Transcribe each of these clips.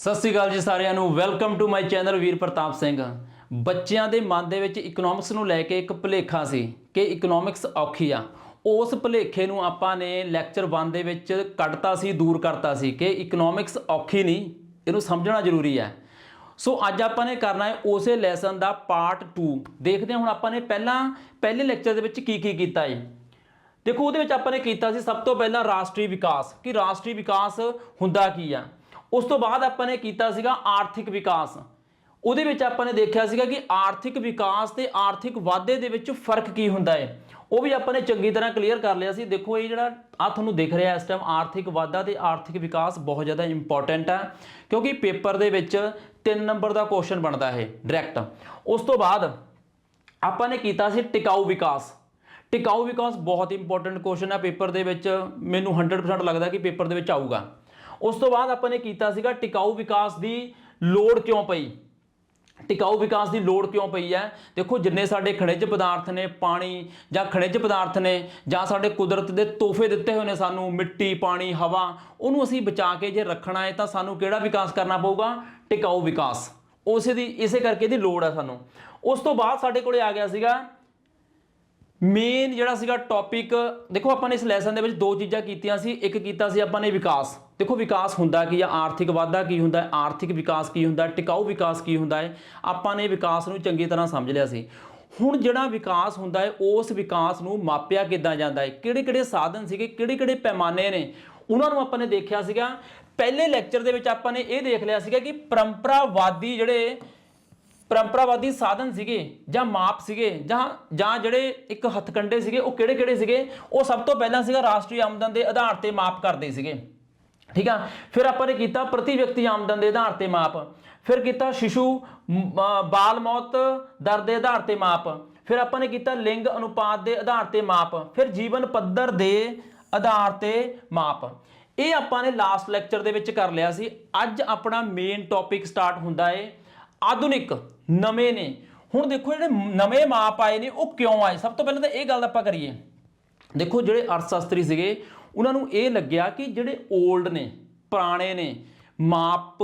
ਸਤਿ ਸ੍ਰੀ ਅਕਾਲ ਜੀ ਸਾਰਿਆਂ ਨੂੰ। Welcome to my channel Veer Pratap Singh. ਬੱਚਿਆਂ ਦੇ ਮਨ ਦੇ ਵਿੱਚ ਇਕਨੋਮਿਕਸ ਨੂੰ ਲੈ ਕੇ ਇੱਕ ਭੁਲੇਖਾ ਸੀ ਕਿ ਇਕਨੋਮਿਕਸ ਔਖੀ ਆ। ਉਸ ਭੁਲੇਖੇ ਨੂੰ ਆਪਾਂ ਨੇ ਲੈਕਚਰ 1 ਦੇ ਵਿੱਚ ਕੱਢਤਾ ਸੀ, ਦੂਰ ਕਰਤਾ ਸੀ ਕਿ ਇਕਨੋਮਿਕਸ ਔਖੀ ਨਹੀਂ, ਇਹਨੂੰ ਸਮਝਣਾ ਜ਼ਰੂਰੀ ਹੈ। ਸੋ ਅੱਜ ਆਪਾਂ ਨੇ ਕਰਨਾ ਹੈ ਉਸੇ ਲੈਸਨ ਦਾ ਪਾਰਟ 2 ਦੇਖਦੇ ਹਾਂ ਹੁਣ ਆਪਾਂ ਨੇ ਪਹਿਲਾਂ, ਪਹਿਲੇ ਲੈਕਚਰ ਦੇ ਵਿੱਚ ਕੀ ਕੀ ਕੀਤਾ ਹੈ ਦੇਖੋ, ਉਹਦੇ ਵਿੱਚ ਆਪਾਂ ਨੇ ਕੀਤਾ ਸੀ ਸਭ ਤੋਂ ਪਹਿਲਾਂ ਰਾਸ਼ਟਰੀ ਵਿਕਾਸ। ਕਿ ਰਾਸ਼ਟਰੀ ਵਿਕਾਸ ਹੁੰਦਾ ਕੀ ਆ? ਉਸ ਤੋਂ ਬਾਅਦ ਆਪਾਂ ਨੇ ਕੀਤਾ ਸੀਗਾ ਆਰਥਿਕ ਵਿਕਾਸ। ਉਹਦੇ ਵਿੱਚ ਆਪਾਂ ਨੇ ਦੇਖਿਆ ਸੀਗਾ ਕਿ ਆਰਥਿਕ ਵਿਕਾਸ ਤੇ ਆਰਥਿਕ ਵਾਧੇ ਦੇ ਵਿੱਚ ਫ਼ਰਕ ਕੀ ਹੁੰਦਾ ਹੈ। ਉਹ ਵੀ ਆਪਾਂ ਨੇ ਚੰਗੀ ਤਰ੍ਹਾਂ ਕਲੀਅਰ ਕਰ ਲਿਆ ਸੀ। ਦੇਖੋ, ਇਹ ਜਿਹੜਾ ਆ ਤੁਹਾਨੂੰ ਦਿਖ ਰਿਹਾ ਇਸ ਟਾਈਮ ਆਰਥਿਕ ਵਾਧਾ ਤੇ ਆਰਥਿਕ ਵਿਕਾਸ ਬਹੁਤ ਜ਼ਿਆਦਾ ਇੰਪੋਰਟੈਂਟ ਹੈ, ਕਿਉਂਕਿ ਪੇਪਰ ਦੇ ਵਿੱਚ 3 ਨੰਬਰ ਦਾ ਕੁਐਸਚਨ ਬਣਦਾ ਹੈ ਡਾਇਰੈਕਟ ਉਸ ਤੋਂ ਬਾਅਦ ਆਪਾਂ ਨੇ ਕੀਤਾ ਸੀ ਟਿਕਾਊ ਵਿਕਾਸ। ਟਿਕਾਊ ਵਿਕਾਸ ਬਹੁਤ ਇੰਪੋਰਟੈਂਟ ਕੁਐਸਚਨ ਹੈ। ਪੇਪਰ ਦੇ ਵਿੱਚ ਮੈਨੂੰ 100% ਲੱਗਦਾ ਕਿ ਪੇਪਰ ਦੇ ਵਿੱਚ ਆਊਗਾ। ਉਸ ਤੋਂ ਬਾਅਦ ਆਪਾਂ ਨੇ ਕੀਤਾ ਸੀਗਾ ਟਿਕਾਊ ਵਿਕਾਸ ਦੀ ਲੋੜ ਕਿਉਂ ਪਈ? ਟਿਕਾਊ ਵਿਕਾਸ ਦੀ ਲੋੜ ਕਿਉਂ ਪਈ ਹੈ? ਦੇਖੋ, ਜਿੰਨੇ ਸਾਡੇ ਖਣਿਜ ਪਦਾਰਥ ਨੇ, ਪਾਣੀ ਜਾਂ ਖਣਿਜ ਪਦਾਰਥ ਨੇ, ਜਾਂ ਸਾਡੇ ਕੁਦਰਤ ਦੇ ਤੋਹਫੇ ਦਿੱਤੇ ਹੋਏ ਨੇ ਸਾਨੂੰ, ਮਿੱਟੀ, ਪਾਣੀ, ਹਵਾ, ਉਹਨੂੰ ਅਸੀਂ ਬਚਾ ਕੇ ਜੇ ਰੱਖਣਾ ਹੈ ਤਾਂ ਸਾਨੂੰ ਕਿਹੜਾ ਵਿਕਾਸ ਕਰਨਾ ਪਊਗਾ? ਟਿਕਾਊ ਵਿਕਾਸ। ਉਸੇ ਦੀ, ਇਸੇ ਕਰਕੇ ਦੀ ਲੋੜ ਹੈ ਸਾਨੂੰ। ਉਸ ਤੋਂ ਬਾਅਦ ਸਾਡੇ ਕੋਲੇ ਆ ਗਿਆ ਸੀਗਾ ਮੇਨ ਜਿਹੜਾ ਸੀਗਾ ਟੌਪਿਕ ਦੇਖੋ ਆਪਾਂ ਨੇ ਇਸ ਲੈਸਨ ਦੇ ਵਿੱਚ ਦੋ ਚੀਜ਼ਾਂ ਕੀਤੀਆਂ ਸੀ, ਇੱਕ ਕੀਤਾ ਸੀ ਆਪਾਂ ਨੇ ਵਿਕਾਸ। ਦੇਖੋ ਵਿਕਾਸ ਹੁੰਦਾ ਕੀ ਆ, ਆਰਥਿਕ ਵਾਧਾ ਕੀ ਹੁੰਦਾ ਹੈ ਆਰਥਿਕ ਵਿਕਾਸ ਕੀ ਹੁੰਦਾ ਹੈ ਟਿਕਾਊ ਵਿਕਾਸ ਕੀ ਹੁੰਦਾ ਹੈ, ਆਪਾਂ ਨੇ ਵਿਕਾਸ ਨੂੰ ਚੰਗੀ ਤਰ੍ਹਾਂ ਸਮਝ ਲਿਆ ਸੀ। ਹੁਣ ਜਿਹੜਾ ਵਿਕਾਸ ਹੁੰਦਾ ਹੈ, ਉਸ ਵਿਕਾਸ ਨੂੰ ਮਾਪਿਆ ਕਿੱਦਾਂ ਜਾਂਦਾ ਹੈ? ਕਿਹੜੇ ਕਿਹੜੇ ਸਾਧਨ ਸੀਗੇ ਕਿਹੜੇ ਕਿਹੜੇ ਪੈਮਾਨੇ ਨੇ? ਉਹਨਾਂ ਨੂੰ ਆਪਾਂ ਨੇ ਦੇਖਿਆ ਸੀਗਾ। ਪਹਿਲੇ ਲੈਕਚਰ ਦੇ ਵਿੱਚ ਆਪਾਂ ਨੇ ਇਹ ਦੇਖ ਲਿਆ ਸੀਗਾ ਕਿ ਪਰੰਪਰਾਵਾਦੀ ਜਿਹੜੇ ਪਰੰਪਰਾਵਾਦੀ ਸਾਧਨ ਸੀਗੇ ਜਾਂ ਮਾਪ ਸੀਗੇ ਜਾਂ ਜਾਂ ਜਿਹੜੇ ਇੱਕ ਹੱਥਕੰਡੇ ਸੀਗੇ, ਉਹ ਕਿਹੜੇ ਕਿਹੜੇ ਸੀਗੇ? ਉਹ ਸਭ ਤੋਂ ਪਹਿਲਾਂ ਸੀਗਾ ਰਾਸ਼ਟਰੀ ਆਮਦਨ ਦੇ ਆਧਾਰ ਤੇ ਮਾਪ ਕਰਦੇ ਸੀਗੇ। ਠੀਕ ਆ? ਫਿਰ ਆਪਾਂ ਨੇ ਕੀਤਾ ਪ੍ਰਤੀ ਵਿਅਕਤੀ ਆਮਦਨ ਦੇ ਆਧਾਰ ਤੇ ਮਾਪ। ਫਿਰ ਕੀਤਾ ਸ਼ਿਸ਼ੂ ਬਾਲ ਮੌਤ ਦਰ ਦੇ ਆਧਾਰ ਤੇ ਮਾਪ। ਫਿਰ ਆਪਾਂ ਨੇ ਕੀਤਾ ਲਿੰਗ ਅਨੁਪਾਤ ਦੇ ਆਧਾਰ ਤੇ ਮਾਪ। ਫਿਰ ਜੀਵਨ ਪੱਧਰ ਦੇ ਆਧਾਰ ਤੇ ਮਾਪ। ਇਹ ਆਪਾਂ ਨੇ ਲਾਸਟ ਲੈਕਚਰ ਦੇ ਵਿੱਚ ਕਰ ਲਿਆ ਸੀ। ਅੱਜ ਆਪਣਾ ਮੇਨ ਟੌਪਿਕ ਸਟਾਰਟ ਹੁੰਦਾ ਏ। ਆਧੁਨਿਕ ਨਵੇਂ ਨੇ। ਹੁਣ ਦੇਖੋ ਜਿਹੜੇ ਨਵੇਂ ਮਾਪ ਆਏ ਨੇ, ਉਹ ਕਿਉਂ ਆਏ? ਸਭ ਤੋਂ ਪਹਿਲਾਂ ਤਾਂ ਇਹ ਗੱਲ ਆਪਾਂ ਕਰੀਏ। ਦੇਖੋ ਜਿਹੜੇ ਅਰਥਸ਼ਾਸਤਰੀ ਸੀਗੇ, ਉਹਨਾਂ ਨੂੰ ਇਹ ਲੱਗਿਆ ਕਿ ਜਿਹੜੇ 올ਡ ਨੇ, ਪੁਰਾਣੇ ਨੇ, ਮਾਪ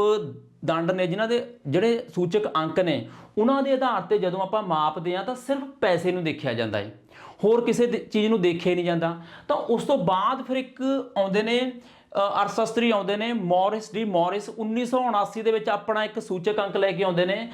ਦੰਡ ਨੇ, ਜਿਨ੍ਹਾਂ ਦੇ ਜਿਹੜੇ ਸੂਚਕ ਅੰਕ ਨੇ, ਉਹਨਾਂ ਦੇ ਆਧਾਰ ਤੇ ਜਦੋਂ ਆਪਾਂ ਮਾਪਦੇ ਆ ਤਾਂ ਸਿਰਫ ਪੈਸੇ ਨੂੰ ਦੇਖਿਆ ਜਾਂਦਾ ਹੈ ਹੋਰ ਕਿਸੇ ਚੀਜ਼ ਨੂੰ ਦੇਖਿਆ ਹੀ ਨਹੀਂ ਜਾਂਦਾ। ਤਾਂ ਉਸ ਤੋਂ ਬਾਅਦ ਫਿਰ ਇੱਕ ਆਉਂਦੇ ਨੇ ਅਰਥਸ਼ਾਸਤਰੀ ਆਉਂਦੇ ਨੇ, ਮੌਰਿਸ ਡੀ ਮੌਰਿਸ 1979 ਦੇ ਵਿੱਚ ਆਪਣਾ ਇੱਕ ਸੂਚਕ ਅੰਕ ਲੈ ਕੇ ਆਉਂਦੇ ਨੇ।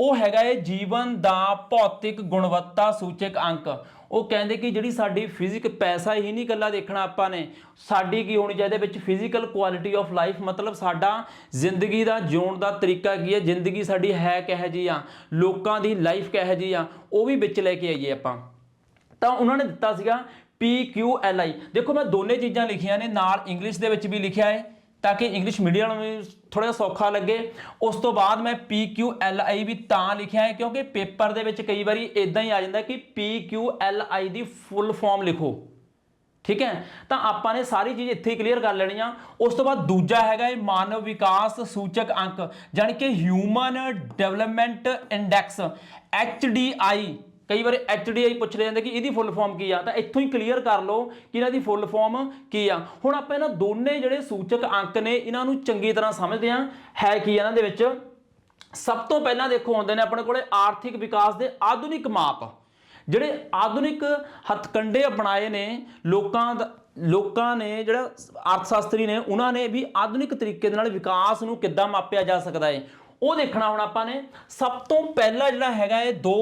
ਉਹ ਹੈਗਾ ਹੈ ਜੀਵਨ ਦਾ ਭੌਤਿਕ ਗੁਣਵੱਤਾ ਸੂਚਕ ਅੰਕ। ਉਹ ਕਹਿੰਦੇ ਕਿ ਜਿਹੜੀ ਸਾਡੀ ਫਿਜ਼ਿਕ ਪੈਸਾ ਹੀ ਨਹੀਂ ਗੱਲਾਂ ਦੇਖਣਾ ਆਪਾਂ ਨੇ। ਸਾਡੀ ਕੀ ਹੋਣੀ ਚਾਹੀਦੀ ਵਿੱਚ ਫਿਜ਼ੀਕਲ ਕੁਆਲਿਟੀ ਆਫ ਲਾਈਫ ਮਤਲਬ ਸਾਡਾ ਜ਼ਿੰਦਗੀ ਦਾ ਜਿਉਣ ਦਾ ਤਰੀਕਾ ਕੀ ਹੈ? ਜ਼ਿੰਦਗੀ ਸਾਡੀ ਹੈ ਕਿਹੋ ਜੀ ਆ? ਲੋਕਾਂ ਦੀ ਲਾਈਫ ਕਿਹੋ ਜੀ ਆ? ਉਹ ਵੀ ਵਿੱਚ ਲੈ ਕੇ ਆਈਏ ਆਪਾਂ। ਤਾਂ ਉਹਨਾਂ ਨੇ ਦਿੱਤਾ ਸੀਗਾ ਪੀ ਕਿਊ L ਆਈ ਦੇਖੋ, ਮੈਂ ਦੋਨੇ ਚੀਜ਼ਾਂ ਲਿਖੀਆਂ ਨੇ, ਨਾਲ ਇੰਗਲਿਸ਼ ਦੇ ਵਿੱਚ ਵੀ ਲਿਖਿਆ ਹੈ, ਤਾਂ ਕਿ ਇੰਗਲਿਸ਼ ਮੀਡੀਅਮ ਨੂੰ ਵੀ ਜਿਹਾ ਸੌਖਾ ਲੱਗੇ। ਉਸ ਤੋਂ ਬਾਅਦ ਮੈਂ ਪੀ Q L ਆਈ ਵੀ ਤਾਂ ਲਿਖਿਆ ਹੈ, ਕਿਉਂਕਿ ਪੇਪਰ ਦੇ ਵਿੱਚ ਕਈ ਵਾਰੀ ਇਦਾਂ ਹੀ ਆ ਜਾਂਦਾ ਕਿ ਪੀ ਕਿਊ L ਆਈ ਦੀ ਫੁੱਲ ਫਾਰਮ ਲਿਖੋ। ਠੀਕ ਹੈ? ਤਾਂ ਆਪਾਂ ਨੇ ਸਾਰੀ ਚੀਜ਼ ਇੱਥੇ ਹੀ ਕਲੀਅਰ ਕਰ ਲੈਣੀ ਆ। ਉਸ ਤੋਂ ਬਾਅਦ ਦੂਜਾ ਹੈਗਾ ਇਹ ਮਾਨਵ ਵਿਕਾਸ ਸੂਚਕ ਅੰਕ ਯਾਨੀ ਕਿ human development index H D I ਕਈ ਵਾਰ HDI ਪੁੱਛ ਲਿਆ ਜਾਂਦਾ ਕਿ ਇਹਦੀ ਫੁੱਲ ਫਾਰਮ ਕੀ ਆ? ਤਾਂ ਇੱਥੋਂ ਹੀ ਕਲੀਅਰ ਕਰ ਲਓ ਕਿ ਇਹਨਾਂ ਦੀ ਫੁੱਲ ਫਾਰਮ ਕੀ ਆ। ਹੁਣ ਆਪਾਂ ਇਹਨਾਂ ਦੋਨੇ ਜਿਹੜੇ ਸੂਚਕ ਅੰਕ ਨੇ, ਇਹਨਾਂ ਨੂੰ ਚੰਗੀ ਤਰ੍ਹਾਂ ਸਮਝਦੇ ਆ ਹੈ ਕੀ ਇਹਨਾਂ ਦੇ ਵਿੱਚ? ਸਭ ਤੋਂ ਪਹਿਲਾਂ ਦੇਖੋ, ਆਉਂਦੇ ਨੇ ਆਪਣੇ ਕੋਲੇ ਆਰਥਿਕ ਵਿਕਾਸ ਦੇ ਆਧੁਨਿਕ ਮਾਪ। ਜਿਹੜੇ ਆਧੁਨਿਕ ਹੱਥਕੰਡੇ ਅਪਣਾਏ ਨੇ, ਲੋਕਾਂ ਦਾ, ਲੋਕਾਂ ਨੇ, ਜਿਹੜਾ ਅਰਥਸ਼ਾਸਤਰੀ ਨੇ, ਉਹਨਾਂ ਨੇ ਵੀ ਆਧੁਨਿਕ ਤਰੀਕੇ ਦੇ ਨਾਲ ਵਿਕਾਸ ਨੂੰ ਕਿੱਦਾਂ ਮਾਪਿਆ ਜਾ ਸਕਦਾ ਹੈ ਉਹ ਦੇਖਣਾ ਹੁਣ ਆਪਾਂ ਨੇ, ਸਭ ਤੋਂ ਪਹਿਲਾ ਜਿਹੜਾ ਹੈਗਾ ਇਹ ਦੋ,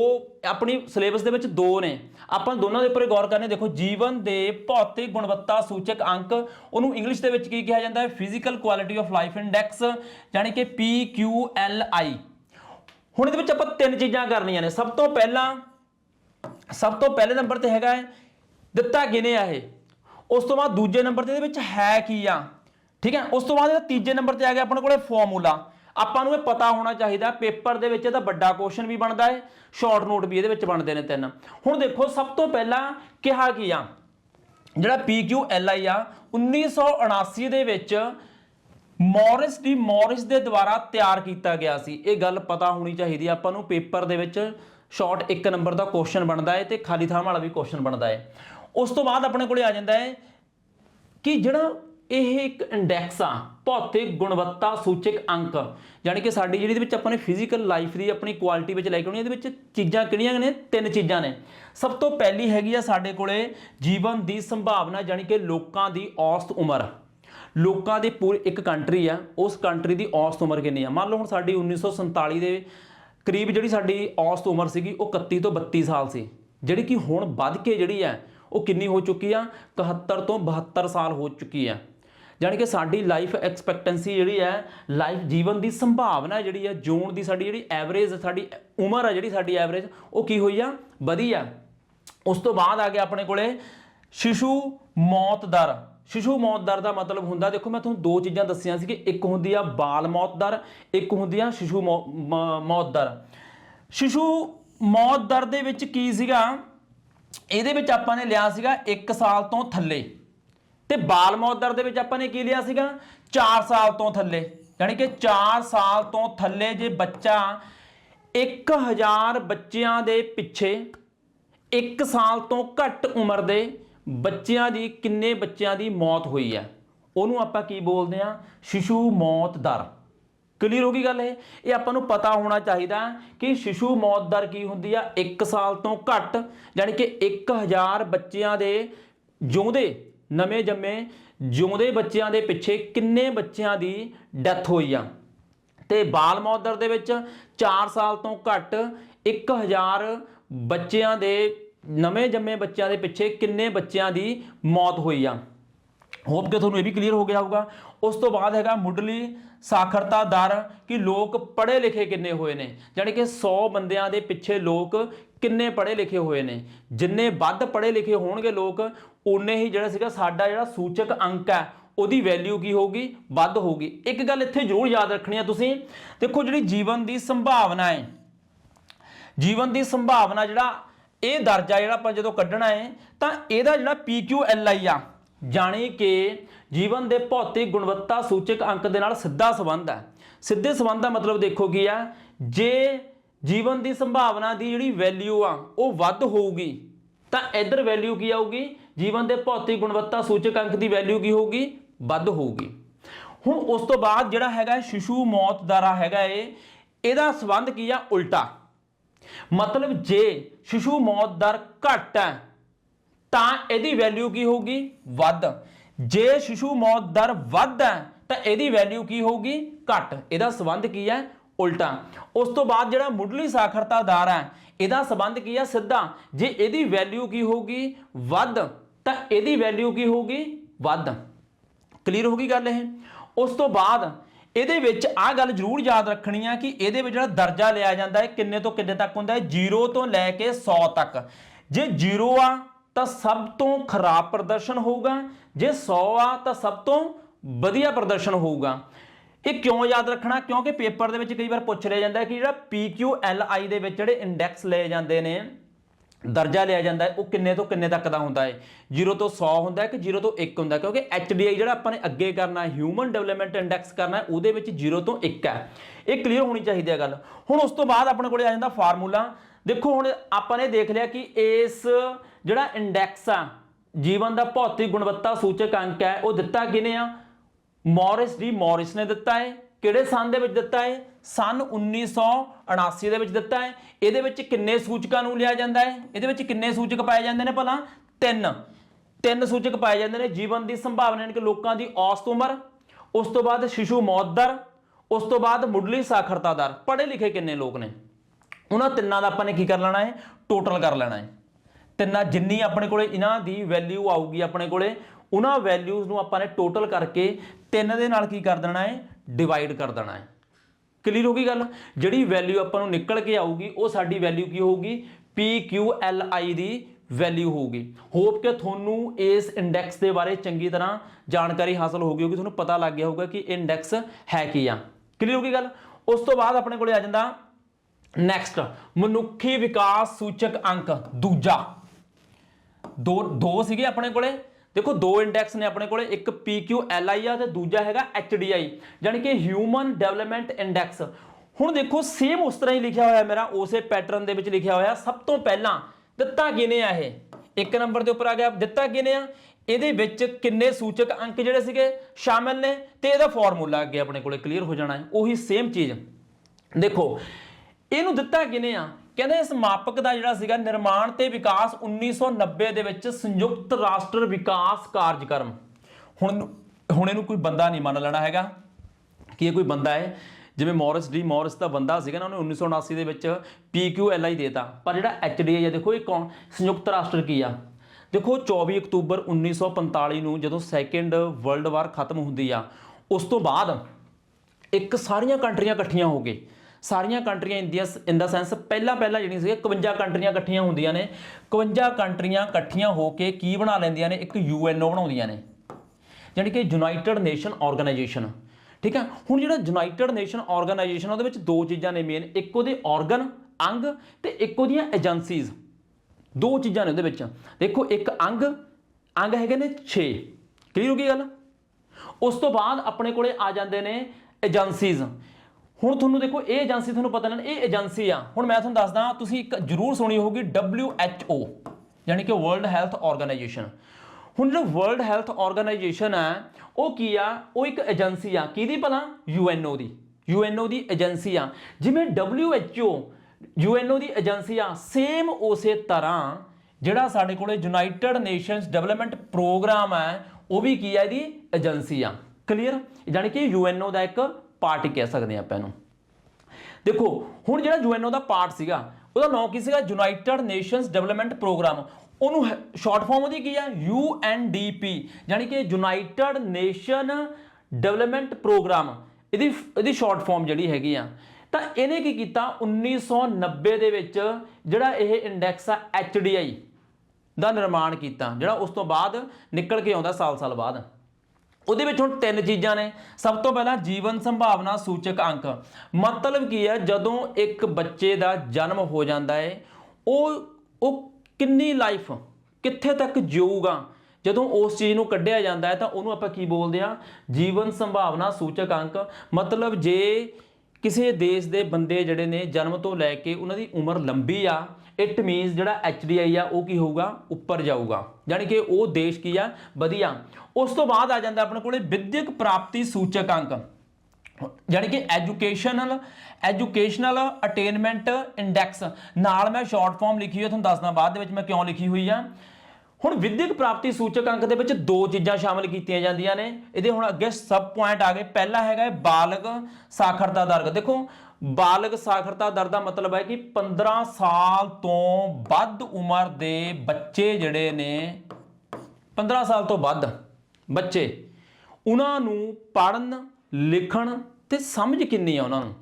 ਆਪਣੀ ਸਿਲੇਬਸ ਦੇ ਵਿੱਚ ਦੋ ਨੇ। ਆਪਾਂ ਦੋਨਾਂ ਦੇ ਉੱਪਰ ਗੌਰ ਕਰਨੇ, ਦੇਖੋ ਜੀਵਨ ਦੇ ਭੌਤਿਕ ਗੁਣਵੱਤਾ ਸੂਚਕ ਅੰਕ, ਉਹਨੂੰ ਇੰਗਲਿਸ਼ ਦੇ ਵਿੱਚ ਕੀ ਕਿਹਾ ਜਾਂਦਾ ਹੈ? Physical quality of life index ਯਾਨੀ ਕਿ ਪੀ ਕਿਊ ਐੱਲ ਆਈ ਹੁਣ ਇਹਦੇ ਵਿੱਚ ਆਪਾਂ ਤਿੰਨ ਚੀਜ਼ਾਂ ਕਰਨੀਆਂ ਨੇ। ਸਭ ਤੋਂ ਪਹਿਲਾਂ, ਸਭ ਤੋਂ ਪਹਿਲੇ ਨੰਬਰ ਤੇ ਹੈਗਾ ਹੈ ਦਿੱਤਾ ਕਿਨੇ ਆ ਇਹ? ਉਸ ਤੋਂ ਬਾਅਦ ਦੂਜੇ ਨੰਬਰ ਤੇ ਇਹਦੇ ਵਿੱਚ ਹੈ ਕੀ ਆ? ਠੀਕ ਹੈ? ਉਸ ਤੋਂ ਬਾਅਦ ਇਹਦਾ ਤੀਜੇ ਨੰਬਰ ਤੇ ਆ ਗਿਆ ਆਪਣੇ ਕੋਲੇ ਫਾਰਮੂਲਾ ਆਪਾਂ ਨੂੰ ਇਹ ਪਤਾ ਹੋਣਾ ਚਾਹੀਦਾ, ਪੇਪਰ ਦੇ ਵਿੱਚ ਇਹਦਾ ਵੱਡਾ ਕੁਐਸਚਨ ਵੀ ਬਣਦਾ ਹੈ ਸ਼ਾਰਟ ਨੋਟ ਵੀ ਇਹਦੇ ਵਿੱਚ ਬਣਦੇ ਨੇ ਤਿੰਨ। ਹੁਣ ਦੇਖੋ, ਸਭ ਤੋਂ ਪਹਿਲਾਂ ਕਿਹਾ ਕੀ ਆ? ਜਿਹੜਾ PQLI ਆ 1979 ਦੇ ਵਿੱਚ ਮੌਰਿਸ ਦੀ ਮੌਰਿਸ ਦੇ ਦੁਆਰਾ ਤਿਆਰ ਕੀਤਾ ਗਿਆ ਸੀ। ਇਹ ਗੱਲ ਪਤਾ ਹੋਣੀ ਚਾਹੀਦੀ ਆਪਾਂ ਨੂੰ, ਪੇਪਰ ਦੇ ਵਿੱਚ ਸ਼ਾਰਟ 1 ਨੰਬਰ ਦਾ ਕੁਐਸਚਨ ਬਣਦਾ ਹੈ ਤੇ ਖਾਲੀ ਥਾਂ ਵਾਲਾ ਵੀ ਕੁਐਸਚਨ ਬਣਦਾ ਹੈ। ਉਸ ਤੋਂ ਬਾਅਦ ਆਪਣੇ ਕੋਲੇ ਆ ਜਾਂਦਾ ਹੈ ਕਿ ਜਿਹੜਾ ਇਹ ਇੱਕ ਇੰਡੈਕਸ ਆ, ਭੌਤਿਕ ਗੁਣਵੱਤਾ ਸੂਚਕ ਅੰਕ। ਯਾਨੀ ਕਿ ਸਾਡੀ ਜਿਹੜੀ ਇਹਦੇ ਵਿੱਚ ਆਪਾਂ ਨੇ ਫਿਜ਼ੀਕਲ ਲਾਈਫ ਦੀ ਆਪਣੀ ਕੁਆਲਿਟੀ ਵਿੱਚ ਲੈ ਕੇ ਆਉਣੀ ਇਹਦੇ ਵਿੱਚ ਚੀਜ਼ਾਂ ਕਿਹੜੀਆਂ ਨੇ? ਤਿੰਨ ਚੀਜ਼ਾਂ ਨੇ। ਸਭ ਤੋਂ ਪਹਿਲੀ ਹੈਗੀ ਆ ਸਾਡੇ ਕੋਲੇ ਜੀਵਨ ਦੀ ਸੰਭਾਵਨਾ, ਯਾਨੀ ਕਿ ਲੋਕਾਂ ਦੀ ਔਸਤ ਉਮਰ। ਲੋਕਾਂ ਦੀ ਪੂਰੀ ਇੱਕ ਕੰਟਰੀ ਆ, ਉਸ ਕੰਟਰੀ ਦੀ ਔਸਤ ਉਮਰ ਕਿੰਨੀ ਆ? ਮੰਨ ਲਓ ਹੁਣ ਸਾਡੀ 1947 ਦੇ ਕਰੀਬ ਜਿਹੜੀ ਸਾਡੀ ਔਸਤ ਉਮਰ ਸੀਗੀ, ਉਹ 31 ਤੋਂ 32 ਸਾਲ ਸੀ। ਜਿਹੜੀ ਕਿ ਹੁਣ ਵੱਧ ਕੇ ਜਿਹੜੀ ਹੈ ਉਹ ਕਿੰਨੀ ਹੋ ਚੁੱਕੀ ਆ? 71 ਤੋਂ 72 ਸਾਲ ਹੋ ਚੁੱਕੀ ਆ। ਯਾਨੀ ਕਿ ਸਾਡੀ ਲਾਈਫ ਐਕਸਪੈਕਟੈਂਸੀ ਜਿਹੜੀ ਹੈ ਲਾਈਫ ਜੀਵਨ ਦੀ ਸੰਭਾਵਨਾ ਜਿਹੜੀ ਹੈ, ਜੂਨ ਦੀ ਸਾਡੀ ਜਿਹੜੀ ਐਵਰੇਜ ਸਾਡੀ ਉਮਰ ਆ ਜਿਹੜੀ ਸਾਡੀ ਐਵਰੇਜ ਉਹ ਕੀ ਹੋਈ ਆ? ਵਧੀ ਆ। ਉਸ ਤੋਂ ਬਾਅਦ ਆ ਗਿਆ ਆਪਣੇ ਕੋਲੇ ਸ਼ਿਸ਼ੂ ਮੌਤ ਦਰ। ਸ਼ਿਸ਼ੂ ਮੌਤ ਦਰ ਦਾ ਮਤਲਬ ਹੁੰਦਾ, ਦੇਖੋ ਮੈਂ ਤੁਹਾਨੂੰ ਦੋ ਚੀਜ਼ਾਂ ਦੱਸੀਆਂ ਸੀ ਕਿ ਇੱਕ ਹੁੰਦੀ ਆ ਬਾਲ ਮੌਤ ਦਰ, ਇੱਕ ਹੁੰਦੀ ਆ ਸ਼ਿਸ਼ੂ ਮੌਤ ਦਰ। ਸ਼ਿਸ਼ੂ ਮੌਤ ਦਰ ਦੇ ਵਿੱਚ ਕੀ ਸੀਗਾ? ਇਹਦੇ ਵਿੱਚ ਆਪਾਂ ਨੇ ਲਿਆ ਸੀਗਾ 1 ਸਾਲ ਤੋਂ ਥੱਲੇ। ਤੇ ਬਾਲ ਮੌਤ ਦਰ ਦੇ ਵਿੱਚ ਆਪਾਂ ਨੇ ਕੀ ਲਿਆ ਸੀਗਾ? 4 ਸਾਲ ਤੋਂ ਥੱਲੇ। ਯਾਨੀ ਕਿ 4 ਸਾਲ ਤੋਂ ਥੱਲੇ ਜੇ ਬੱਚਾ 1000 ਬੱਚਿਆਂ ਦੇ ਪਿੱਛੇ 1 ਸਾਲ ਤੋਂ ਘੱਟ ਉਮਰ ਦੇ ਬੱਚਿਆਂ ਦੀ, ਕਿੰਨੇ ਬੱਚਿਆਂ ਦੀ ਮੌਤ ਹੋਈ ਹੈ? ਉਹਨੂੰ ਆਪਾਂ ਕੀ ਬੋਲਦੇ ਆ ਸ਼ਿਸ਼ੂ ਮੌਤ ਦਰ। ਕਲੀਅਰ ਹੋ ਗਈ ਗੱਲ ਇਹ? ਇਹ ਆਪਾਂ ਨੂੰ ਪਤਾ ਹੋਣਾ ਚਾਹੀਦਾ ਕਿ ਸ਼ਿਸ਼ੂ ਮੌਤ ਦਰ ਕੀ ਹੁੰਦੀ ਆ? 1 ਸਾਲ ਤੋਂ ਘੱਟ। ਯਾਨੀ ਕਿ 1000 ਬੱਚਿਆਂ ਦੇ ਜਿਉਂਦੇ ਨਵੇਂ ਜੰਮੇ ਜਿਉਂਦੇ ਬੱਚਿਆਂ ਦੇ ਪਿੱਛੇ ਕਿੰਨੇ ਬੱਚਿਆਂ ਦੀ ਡੈਥ ਹੋਈ ਆ। ਤੇ ਬਾਲ ਮੌਤ ਦਰ ਦੇ ਵਿੱਚ 4 ਸਾਲ ਤੋਂ ਘੱਟ 1000 ਬੱਚਿਆਂ ਦੇ, ਨਵੇਂ ਜੰਮੇ ਬੱਚਿਆਂ ਦੇ ਪਿੱਛੇ ਕਿੰਨੇ ਬੱਚਿਆਂ ਦੀ ਮੌਤ ਹੋਈ ਆ। ਹੋਪ ਕਿ ਤੁਹਾਨੂੰ ਇਹ ਵੀ ਕਲੀਅਰ ਹੋ ਗਿਆ ਹੋਊਗਾ। ਉਸ ਤੋਂ ਬਾਅਦ ਹੈਗਾ ਮੁੱਢਲੀ ਸਾਖਰਤਾ ਦਰ ਕਿ ਲੋਕ ਪੜ੍ਹੇ ਲਿਖੇ ਕਿੰਨੇ ਹੋਏ ਨੇ। ਯਾਨੀ ਕਿ 100 ਬੰਦਿਆਂ ਦੇ ਪਿੱਛੇ ਲੋਕ ਕਿੰਨੇ ਪੜ੍ਹੇ ਲਿਖੇ ਹੋਏ ਨੇ। ਜਿੰਨੇ ਵੱਧ ਪੜ੍ਹੇ ਲਿਖੇ ਹੋਣਗੇ ਲੋਕ ਉਨੇ ਹੀ ਜਿਹੜਾ ਸੀਗਾ ਸਾਡਾ ਜਿਹੜਾ ਸੂਚਕ ਅੰਕ ਹੈ, ਉਹਦੀ ਵੈਲਿਊ ਕੀ ਹੋਊਗੀ? ਵੱਧ ਹੋਊਗੀ। ਇੱਕ ਗੱਲ ਇੱਥੇ ਜ਼ਰੂਰ ਯਾਦ ਰੱਖਣੀ ਆ ਤੁਸੀਂ। ਦੇਖੋ ਜਿਹੜੀ ਜੀਵਨ ਦੀ ਸੰਭਾਵਨਾ ਹੈ, ਜੀਵਨ ਦੀ ਸੰਭਾਵਨਾ ਜਿਹੜਾ ਇਹ ਦਰਜਾ ਜਿਹੜਾ ਆਪਾਂ ਜਦੋਂ ਕੱਢਣਾ ਹੈ, ਤਾਂ ਇਹਦਾ ਜਿਹੜਾ PQLI ਆ, ਜਾਣੀ ਕਿ ਜੀਵਨ ਦੇ ਭੌਤਿਕ ਗੁਣਵੱਤਾ ਸੂਚਕ ਅੰਕ ਦੇ ਨਾਲ ਸਿੱਧਾ ਸੰਬੰਧ ਹੈ। ਸਿੱਧੇ ਸੰਬੰਧ ਦਾ ਮਤਲਬ ਦੇਖੋ ਕੀ ਆ, ਜੇ ਜੀਵਨ ਦੀ ਸੰਭਾਵਨਾ ਦੀ ਜਿਹੜੀ ਵੈਲਿਊ ਆ, ਉਹ ਵੱਧ ਹੋਊਗੀ, ਤਾਂ ਇੱਧਰ ਵੈਲਿਊ ਕੀ ਆਊਗੀ? ਜੀਵਨ ਦੇ ਭੌਤਿਕ ਗੁਣਵੱਤਾ ਸੂਚਕ ਅੰਕ ਦੀ ਵੈਲਿਊ ਕੀ ਹੋਊਗੀ? ਵੱਧ ਹੋਊਗੀ। ਹੁਣ ਉਸ ਤੋਂ ਬਾਅਦ ਜਿਹੜਾ ਹੈਗਾ ਸ਼ਿਸ਼ੂ ਮੌਤ ਦਾਰਾ ਹੈਗਾ ਏ ਇਹਦਾ ਸੰਬੰਧ ਕੀ ਆ? ਉਲਟਾ। ਮਤਲਬ ਜੇ ਸ਼ਿਸ਼ੂ ਮੌਤ ਦਰ ਘੱਟ ਹੈ, ਤਾਂ ਇਹਦੀ ਵੈਲਿਊ ਕੀ ਹੋਊਗੀ? ਵੱਧ। ਜੇ ਸ਼ਿਸ਼ੂ ਮੌਤ ਦਰ ਵੱਧ ਹੈ, ਤਾਂ ਇਹਦੀ ਵੈਲਿਊ ਕੀ ਹੋਊਗੀ? ਘੱਟ। ਇਹਦਾ ਸੰਬੰਧ ਕੀ ਹੈ? ਉਲਟਾ। ਉਸ ਤੋਂ ਬਾਅਦ ਜਿਹੜਾ ਮੁੱਢਲੀ ਸਾਖਰਤਾ ਦਰ ਹੈ, ਇਹਦਾ ਸੰਬੰਧ ਕੀ ਹੈ? ਸਿੱਧਾ। ਜੇ ਇਹਦੀ ਵੈਲਿਊ ਕੀ ਹੋਊਗੀ? ਵੱਧ। ਤਾਂ ਇਹਦੀ ਵੈਲਿਊ ਕੀ ਹੋਊਗੀ? ਵੱਧ। ਕਲੀਅਰ ਹੋ ਗਈ ਗੱਲ ਇਹ? ਉਸ ਤੋਂ ਬਾਅਦ ਇਹਦੇ ਵਿੱਚ ਆਹ ਗੱਲ ਜ਼ਰੂਰ ਯਾਦ ਰੱਖਣੀ ਆ ਕਿ ਇਹਦੇ ਵਿੱਚ ਜਿਹੜਾ ਦਰਜਾ ਲਿਆ ਜਾਂਦਾ ਹੈ, ਕਿੰਨੇ ਤੋਂ ਕਿੰਨੇ ਤੱਕ ਹੁੰਦਾ ਹੈ? 0 ਤੋਂ ਲੈ ਕੇ 100 ਤੱਕ। ਜੇ 0 ਆ, ਤਾਂ ਸਭ ਤੋਂ ਖਰਾਬ ਪ੍ਰਦਰਸ਼ਨ ਹੋਊਗਾ। ਜੇ 100 ਆ, ਤਾਂ ਸਭ ਤੋਂ ਵਧੀਆ ਪ੍ਰਦਰਸ਼ਨ ਹੋਊਗਾ। ਇਹ ਕਿਉਂ ਯਾਦ ਰੱਖਣਾ? ਕਿਉਂਕਿ ਪੇਪਰ ਦੇ ਵਿੱਚ ਕਈ ਵਾਰ ਪੁੱਛ ਲਿਆ ਜਾਂਦਾ ਕਿ ਜਿਹੜਾ PQLI ਦੇ ਵਿੱਚ ਜਿਹੜੇ ਇੰਡੈਕਸ ਲਏ ਜਾਂਦੇ ਨੇ ਦਰਜਾ ਲਿਆ ਜਾਂਦਾ ਹੈ, ਉਹ ਕਿੰਨੇ ਤੋਂ ਕਿੰਨੇ ਤੱਕ ਦਾ ਹੁੰਦਾ ਹੈ? 0 ਤੋਂ 100 ਹੁੰਦਾ ਹੈ ਕਿ 0 ਤੋਂ 1 ਹੁੰਦਾ ਹੈ? ਕਿਉਂਕਿ HDI ਜਿਹੜਾ ਆਪਾਂ ਨੇ ਅੱਗੇ ਕਰਨਾ ਹਿਊਮਨ ਡਿਵੈਲਪਮੈਂਟ ਇੰਡੈਕਸ ਕਰਨਾ ਹੈ, ਉਹਦੇ ਵਿੱਚ 0 ਤੋਂ 1 ਹੈ। ਇਹ ਕਲੀਅਰ ਹੋਣੀ ਚਾਹੀਦੀ ਹੈ ਗੱਲ। ਹੁਣ ਉਸ ਤੋਂ ਬਾਅਦ ਆਪਣੇ ਕੋਲੇ ਆ ਜਾਂਦਾ ਫਾਰਮੂਲਾ ਦੇਖੋ, ਹੁਣ ਆਪਾਂ ਨੇ ਦੇਖ ਲਿਆ ਕਿ ਇਸ ਜਿਹੜਾ ਇੰਡੈਕਸ ਆ, ਜੀਵਨ ਦਾ ਭੌਤਿਕ ਗੁਣਵੱਤਾ ਸੂਚਕ ਅੰਕ ਹੈ, ਉਹ ਦਿੱਤਾ ਕਿਨੇ ਆ? ਮੌਰਿਸ ਡੀ ਮੌਰਿਸ ਨੇ ਦਿੱਤਾ ਹੈ। ਕਿਹੜੇ ਸਨ ਦੇ ਵਿੱਚ ਦਿੱਤਾ ਹੈ? ਸਨ 1979 ਦੇ ਵਿੱਚ ਦਿੱਤਾ ਹੈ। ਇਹਦੇ ਵਿੱਚ ਕਿੰਨੇ ਸੂਚਕਾਂ ਨੂੰ ਲਿਆ ਜਾਂਦਾ ਹੈ? ਇਹਦੇ ਵਿੱਚ ਕਿੰਨੇ ਸੂਚਕ ਪਾਏ ਜਾਂਦੇ ਨੇ ਭਲਾ? ਤਿੰਨ। ਤਿੰਨ ਸੂਚਕ ਪਾਏ ਜਾਂਦੇ ਨੇ ਜੀਵਨ ਦੀ ਸੰਭਾਵਨਾ, ਯਾਨੀ ਕਿ ਲੋਕਾਂ ਦੀ ਔਸਤ ਉਮਰ, ਉਸ ਤੋਂ ਬਾਅਦ ਸ਼ਿਸ਼ੂ ਮੌਤ ਦਰ, ਉਸ ਤੋਂ ਬਾਅਦ ਮੁੱਢਲੀ ਸਾਖਰਤਾ ਦਰ। ਪੜ੍ਹੇ ਲਿਖੇ ਕਿੰਨੇ ਲੋਕ ਨੇ? ਉਹਨਾਂ ਤਿੰਨਾਂ ਦਾ ਆਪਾਂ ਨੇ ਕੀ ਕਰ ਲੈਣਾ ਹੈ? ਟੋਟਲ ਕਰ ਲੈਣਾ ਹੈ। ਤਿੰਨਾਂ ਜਿੰਨੀ ਆਪਣੇ ਕੋਲੇ ਇਹਨਾਂ ਦੀ ਵੈਲਿਊ ਆਊਗੀ ਆਪਣੇ ਕੋਲੇ, ਉਹਨਾਂ ਵੈਲਿਊਜ਼ ਨੂੰ ਆਪਾਂ ਨੇ ਟੋਟਲ ਕਰਕੇ ਤਿੰਨ ਦੇ ਨਾਲ ਕੀ ਕਰ ਦੇਣਾ ਹੈ? ਡਿਵਾਈਡ ਕਰ ਦੇਣਾ ਹੈ। ਕਲੀਅਰ ਹੋ ਗਈ ਗੱਲ? ਜਿਹੜੀ ਵੈਲਿਊ ਆਪਾਂ ਨੂੰ ਨਿਕਲ ਕੇ ਆਊਗੀ, ਉਹ ਸਾਡੀ ਵੈਲਿਊ ਕੀ ਹੋਊਗੀ? PQLI ਦੀ ਵੈਲਿਊ ਹੋਊਗੀ। ਹੋਪ ਕਿ ਤੁਹਾਨੂੰ ਇਸ ਇੰਡੈਕਸ ਦੇ ਬਾਰੇ ਚੰਗੀ ਤਰ੍ਹਾਂ ਜਾਣਕਾਰੀ ਹਾਸਲ ਹੋ ਗਈ ਹੋਊਗੀ। ਤੁਹਾਨੂੰ ਪਤਾ ਲੱਗ ਗਿਆ ਹੋਊਗਾ ਕਿ ਇੰਡੈਕਸ ਹੈ ਕੀ ਆ। ਕਲੀਅਰ ਹੋ ਗਈ ਗੱਲ? ਉਸ ਤੋਂ ਬਾਅਦ ਆਪਣੇ ਕੋਲੇ ਆ ਜਾਂਦਾ ਨੈਕਸਟ ਮਨੁੱਖੀ ਵਿਕਾਸ ਸੂਚਕ ਅੰਕ, ਦੂਜਾ। ਦੋ ਦੋ ਸੀਗੇ ਆਪਣੇ ਕੋਲੇ। ਦੇਖੋ, ਦੋ ਇੰਡੈਕਸ ਨੇ ਆਪਣੇ ਕੋਲੇ, ਇੱਕ PQLI ਆ ਤੇ ਦੂਜਾ ਹੈਗਾ HDI ਯਾਨੀ ਕਿ ਹਿਊਮਨ ਡਿਵੈਲਪਮੈਂਟ ਇੰਡੈਕਸ ਹੁਣ ਦੇਖੋ ਸੇਮ ਉਸ ਤਰ੍ਹਾਂ ਹੀ ਲਿਖਿਆ ਹੋਇਆ ਮੇਰਾ, ਉਸੇ ਪੈਟਰਨ ਦੇ ਵਿੱਚ ਲਿਖਿਆ ਹੋਇਆ। ਸਭ ਤੋਂ ਪਹਿਲਾਂ ਦਿੱਤਾ ਕਿਨੇ ਆ ਇਹ? ਇੱਕ ਨੰਬਰ ਦੇ ਉੱਪਰ ਆ ਗਿਆ। ਦਿੱਤਾ ਕਿਨੇ ਆ? ਇਹਦੇ ਵਿੱਚ ਕਿੰਨੇ ਸੂਚਕ ਅੰਕ ਜਿਹੜੇ ਸੀਗੇ, ਸ਼ਾਮਿਲ ਨੇ ਤੇ ਇਹਦਾ ਫਾਰਮੂਲਾ ਅੱਗੇ ਆਪਣੇ ਕੋਲੇ ਕਲੀਅਰ ਹੋ ਜਾਣਾ ਹੈ। ਉਹੀ ਸੇਮ ਚੀਜ਼। ਦੇਖੋ, ਇਹਨੂੰ ਦਿੱਤਾ ਕਿਨੇ ਆ? ਕਹਿੰਦੇ ਇਸ ਮਾਪਕ ਦਾ ਜਿਹੜਾ ਸੀਗਾ ਨਿਰਮਾਣ ਤੇ ਵਿਕਾਸ 1990 ਦੇ ਵਿੱਚ ਸੰਯੁਕਤ ਰਾਸ਼ਟਰ ਵਿਕਾਸ ਕਾਰਜਕ੍ਰਮ। ਹੁਣ ਹੁਣ ਇਹਨੂੰ ਕੋਈ ਬੰਦਾ ਨਹੀਂ ਮੰਨ ਲੈਣਾ ਹੈਗਾ। ਕਿ ਇਹ ਕੋਈ ਬੰਦਾ ਹੈ? ਜਿਵੇਂ ਮੌਰਿਸ ਡੀ ਮੌਰਿਸ ਦਾ ਬੰਦਾ ਸੀਗਾ ਨਾ, ਉਹਨੇ 1979 ਦੇ ਵਿੱਚ PQLI ਦੇਤਾ। ਪਰ ਜਿਹੜਾ HDI ਹੈ ਦੇਖੋ ਇਹ ਕੌਣ? ਸੰਯੁਕਤ ਰਾਸ਼ਟਰ ਕੀ ਆ? ਦੇਖੋ 24 ਅਕਤੂਬਰ 1945 ਨੂੰ ਜਦੋਂ ਸੈਕੰਡ ਵਰਲਡ ਵਾਰ ਖਤਮ ਹੁੰਦੀ ਆ, ਉਸ ਤੋਂ ਬਾਅਦ ਇੱਕ ਸਾਰੀਆਂ ਕੰਟਰੀਆਂ ਇਕੱਠੀਆਂ ਹੋ ਕੇ ਸਾਰੀਆਂ ਕੰਟਰੀਆਂ ਇੰਡੀਆ ਇਨ ਦਾ ਸੈਂਸ ਪਹਿਲਾਂ ਪਹਿਲਾਂ ਜਿਹੜੀਆਂ ਸੀ 51 ਕੰਟਰੀਆਂ ਇਕੱਠੀਆਂ ਹੁੰਦੀਆਂ ਨੇ। 51 ਕੰਟਰੀਆਂ ਇਕੱਠੀਆਂ ਹੋ ਕੇ ਕੀ ਬਣਾ ਲੈਂਦੀਆਂ ਨੇ? ਇੱਕ ਯੂਐਨਓ ਬਣਾਉਂਦੀਆਂ ਨੇ। ਯਾਨੀ ਕਿ ਯੂਨਾਈਟਿਡ ਨੇਸ਼ਨ ਆਰਗੇਨਾਈਜੇਸ਼ਨ ਠੀਕ ਹੈ? ਹੁਣ ਜਿਹੜਾ ਯੂਨਾਈਟਿਡ ਨੇਸ਼ਨ ਆਰਗੇਨਾਈਜੇਸ਼ਨ ਉਹਦੇ ਵਿੱਚ ਦੋ ਚੀਜ਼ਾਂ ਨੇ ਮੇਨ ਇੱਕ ਉਹਦੇ ਆਰਗਨ ਅੰਗ ਤੇ ਇੱਕ ਉਹਦੀਆਂ ਏਜੰਸੀਜ਼ ਦੋ ਚੀਜ਼ਾਂ ਨੇ ਉਹਦੇ ਵਿੱਚ। ਦੇਖੋ, ਇੱਕ ਅੰਗ ਅੰਗ ਹੈਗੇ ਨੇ 6 ਕਲੀਅਰ ਹੋ ਗਈ ਗੱਲ? ਉਸ ਤੋਂ ਬਾਅਦ ਆਪਣੇ ਕੋਲੇ ਆ ਜਾਂਦੇ ਨੇ ਏਜੰਸੀਜ਼ ਹੁਣ ਤੁਹਾਨੂੰ ਦੇਖੋ, ਇਹ ਏਜੰਸੀ ਤੁਹਾਨੂੰ ਪਤਾ ਨਾ, ਇਹ ਏਜੰਸੀ ਆ। ਹੁਣ ਮੈਂ ਤੁਹਾਨੂੰ ਦੱਸਦਾ, ਤੁਸੀਂ ਇੱਕ ਜ਼ਰੂਰ ਸੁਣੀ ਹੋਊਗੀ WHO ਯਾਨੀ ਕਿ ਵਰਲਡ ਹੈਲਥ ਆਰਗੇਨਾਈਜੇਸ਼ਨ ਹੁਣ ਜਿਹੜਾ ਵਰਲਡ ਹੈਲਥ ਆਰਗੇਨਾਈਜੇਸ਼ਨ ਹੈ ਉਹ ਕੀ ਆ? ਉਹ ਇੱਕ ਏਜੰਸੀ ਆ। ਕਿਹਦੀ ਭਲਾ? UNO ਦੀ। UNO ਦੀ ਏਜੰਸੀ ਆ। ਜਿਵੇਂ WHO UNO ਦੀ ਏਜੰਸੀ ਆ ਸੇਮ ਉਸੇ ਤਰ੍ਹਾਂ ਜਿਹੜਾ ਸਾਡੇ ਕੋਲੇ ਯੂਨਾਈਟਿਡ ਨੇਸ਼ਨਸ ਡਿਵੈਲਪਮੈਂਟ ਪ੍ਰੋਗਰਾਮ ਹੈ ਉਹ ਵੀ ਕੀ ਹੈ ਇਹਦੀ? ਏਜੰਸੀ ਆ। ਕਲੀਅਰ ਯਾਨੀ ਕਿ UNO ਦਾ ਇੱਕ ਪਾਰਟ ਕਹਿ ਸਕਦੇ ਆਪਾਂ ਇਹਨੂੰ। ਦੇਖੋ, ਹੁਣ ਜਿਹੜਾ ਯੂਐਨਓ ਦਾ ਪਾਰਟ ਸੀਗਾ, ਉਹਦਾ ਨਾਮ ਕੀ ਸੀਗਾ? United Nations development programme. ਉਹਨੂੰ ਸ਼ਾਰਟ ਫਾਰਮ ਉਹਦੀ ਕੀ ਆ? UNDP ਯਾਨੀ ਕਿ ਯੂਨਾਈਟਿਡ ਨੇਸ਼ਨ ਡਿਵੈਲਪਮੈਂਟ ਪ੍ਰੋਗਰਾਮ। ਇਹਦੀ ਇਹਦੀ ਸ਼ਾਰਟ ਫਾਰਮ ਜਿਹੜੀ ਹੈਗੀ ਆ। ਤਾਂ ਇਹਨੇ ਕੀ ਕੀਤਾ? 1990 ਦੇ ਵਿੱਚ ਜਿਹੜਾ ਇਹ ਇੰਡੈਕਸ ਆ HDI ਦਾ ਨਿਰਮਾਣ ਕੀਤਾ, ਜਿਹੜਾ ਉਸ ਤੋਂ ਬਾਅਦ ਨਿਕਲ ਕੇ ਆਉਂਦਾ ਸਾਲ-ਸਾਲ ਬਾਅਦ। ਉਹਦੇ ਵਿੱਚ ਹੁਣ ਤਿੰਨ ਚੀਜ਼ਾਂ ਨੇ। ਸਭ ਤੋਂ ਪਹਿਲਾਂ ਜੀਵਨ ਸੰਭਾਵਨਾ ਸੂਚਕ ਅੰਕ। ਮਤਲਬ ਕੀ ਹੈ, ਜਦੋਂ ਇੱਕ ਬੱਚੇ ਦਾ ਜਨਮ ਹੋ ਜਾਂਦਾ ਹੈ ਉਹ ਉਹ ਕਿੰਨੀ ਲਾਈਫ ਕਿੱਥੇ ਤੱਕ ਜਿਊਗਾ? ਜਦੋਂ ਉਸ ਚੀਜ਼ ਨੂੰ ਕੱਢਿਆ ਜਾਂਦਾ ਹੈ ਤਾਂ ਉਹਨੂੰ ਆਪਾਂ ਕੀ ਬੋਲਦੇ ਆ ਜੀਵਨ ਸੰਭਾਵਨਾ ਸੂਚਕ ਅੰਕ। ਮਤਲਬ ਜੇ ਕਿਸੇ ਦੇਸ਼ ਦੇ ਬੰਦੇ ਜਿਹੜੇ ਨੇ ਜਨਮ ਤੋਂ ਲੈ ਕੇ ਉਹਨਾਂ ਦੀ ਉਮਰ ਲੰਬੀ ਆ ਇਟ ਮੀਨਸ ਜਿਹੜਾ HDI ਆ, ਉਹ ਕੀ ਹੋਊਗਾ? ਉੱਪਰ ਜਾਊਗਾ। ਯਾਨੀ ਕਿ ਉਹ ਦੇਸ਼ ਕੀ ਆ? ਵਧੀਆ। ਉਸ ਤੋਂ ਬਾਅਦ ਆ ਜਾਂਦਾ ਆਪਣੇ ਕੋਲੇ ਵਿਦਿਅਕ ਪ੍ਰਾਪਤੀ ਸੂਚਕ ਅੰਕ। ਯਾਨੀ ਕਿ ਐਜੂਕੇਸ਼ਨਲ ਐਜੂਕੇਸ਼ਨਲ ਅਟੇਨਮੈਂਟ ਇੰਡੈਕਸ। ਨਾਲ ਮੈਂ ਸ਼ਾਰਟ ਫਾਰਮ ਲਿਖੀ ਹੋਈ ਤੁਹਾਨੂੰ ਦੱਸਦਾ ਬਾਅਦ ਦੇ ਵਿੱਚ ਮੈਂ ਕਿਉਂ ਲਿਖੀ ਹੋਈ ਆ। ਹੁਣ ਵਿਦਿਅਕ ਪ੍ਰਾਪਤੀ ਸੂਚਕ ਅੰਕ ਦੇ ਵਿੱਚ ਦੋ ਚੀਜ਼ਾਂ ਸ਼ਾਮਲ ਕੀਤੀਆਂ ਜਾਂਦੀਆਂ ਨੇ। ਇਹਦੇ ਹੁਣ ਅੱਗੇ ਸਬ ਪੁਆਇੰਟ ਆ ਗਏ। ਪਹਿਲਾ ਹੈਗਾ ਹੈ ਬਾਲਗ ਸਾਖਰਤਾ ਦਰ ਦੇਖੋ, ਬਾਲਗ ਸਾਖਰਤਾ ਦਰ ਦਾ ਮਤਲਬ ਹੈ ਕਿ 15 ਸਾਲ ਤੋਂ ਵੱਧ ਉਮਰ ਦੇ ਬੱਚੇ ਜਿਹੜੇ ਨੇ 15 ਸਾਲ ਤੋਂ ਵੱਧ ਬੱਚੇ ਉਹਨਾਂ ਨੂੰ ਪੜਨ ਲਿਖਣ ਤੇ ਸਮਝ ਕਿੰਨੀ ਆ ਉਹਨਾਂ ਨੂੰ?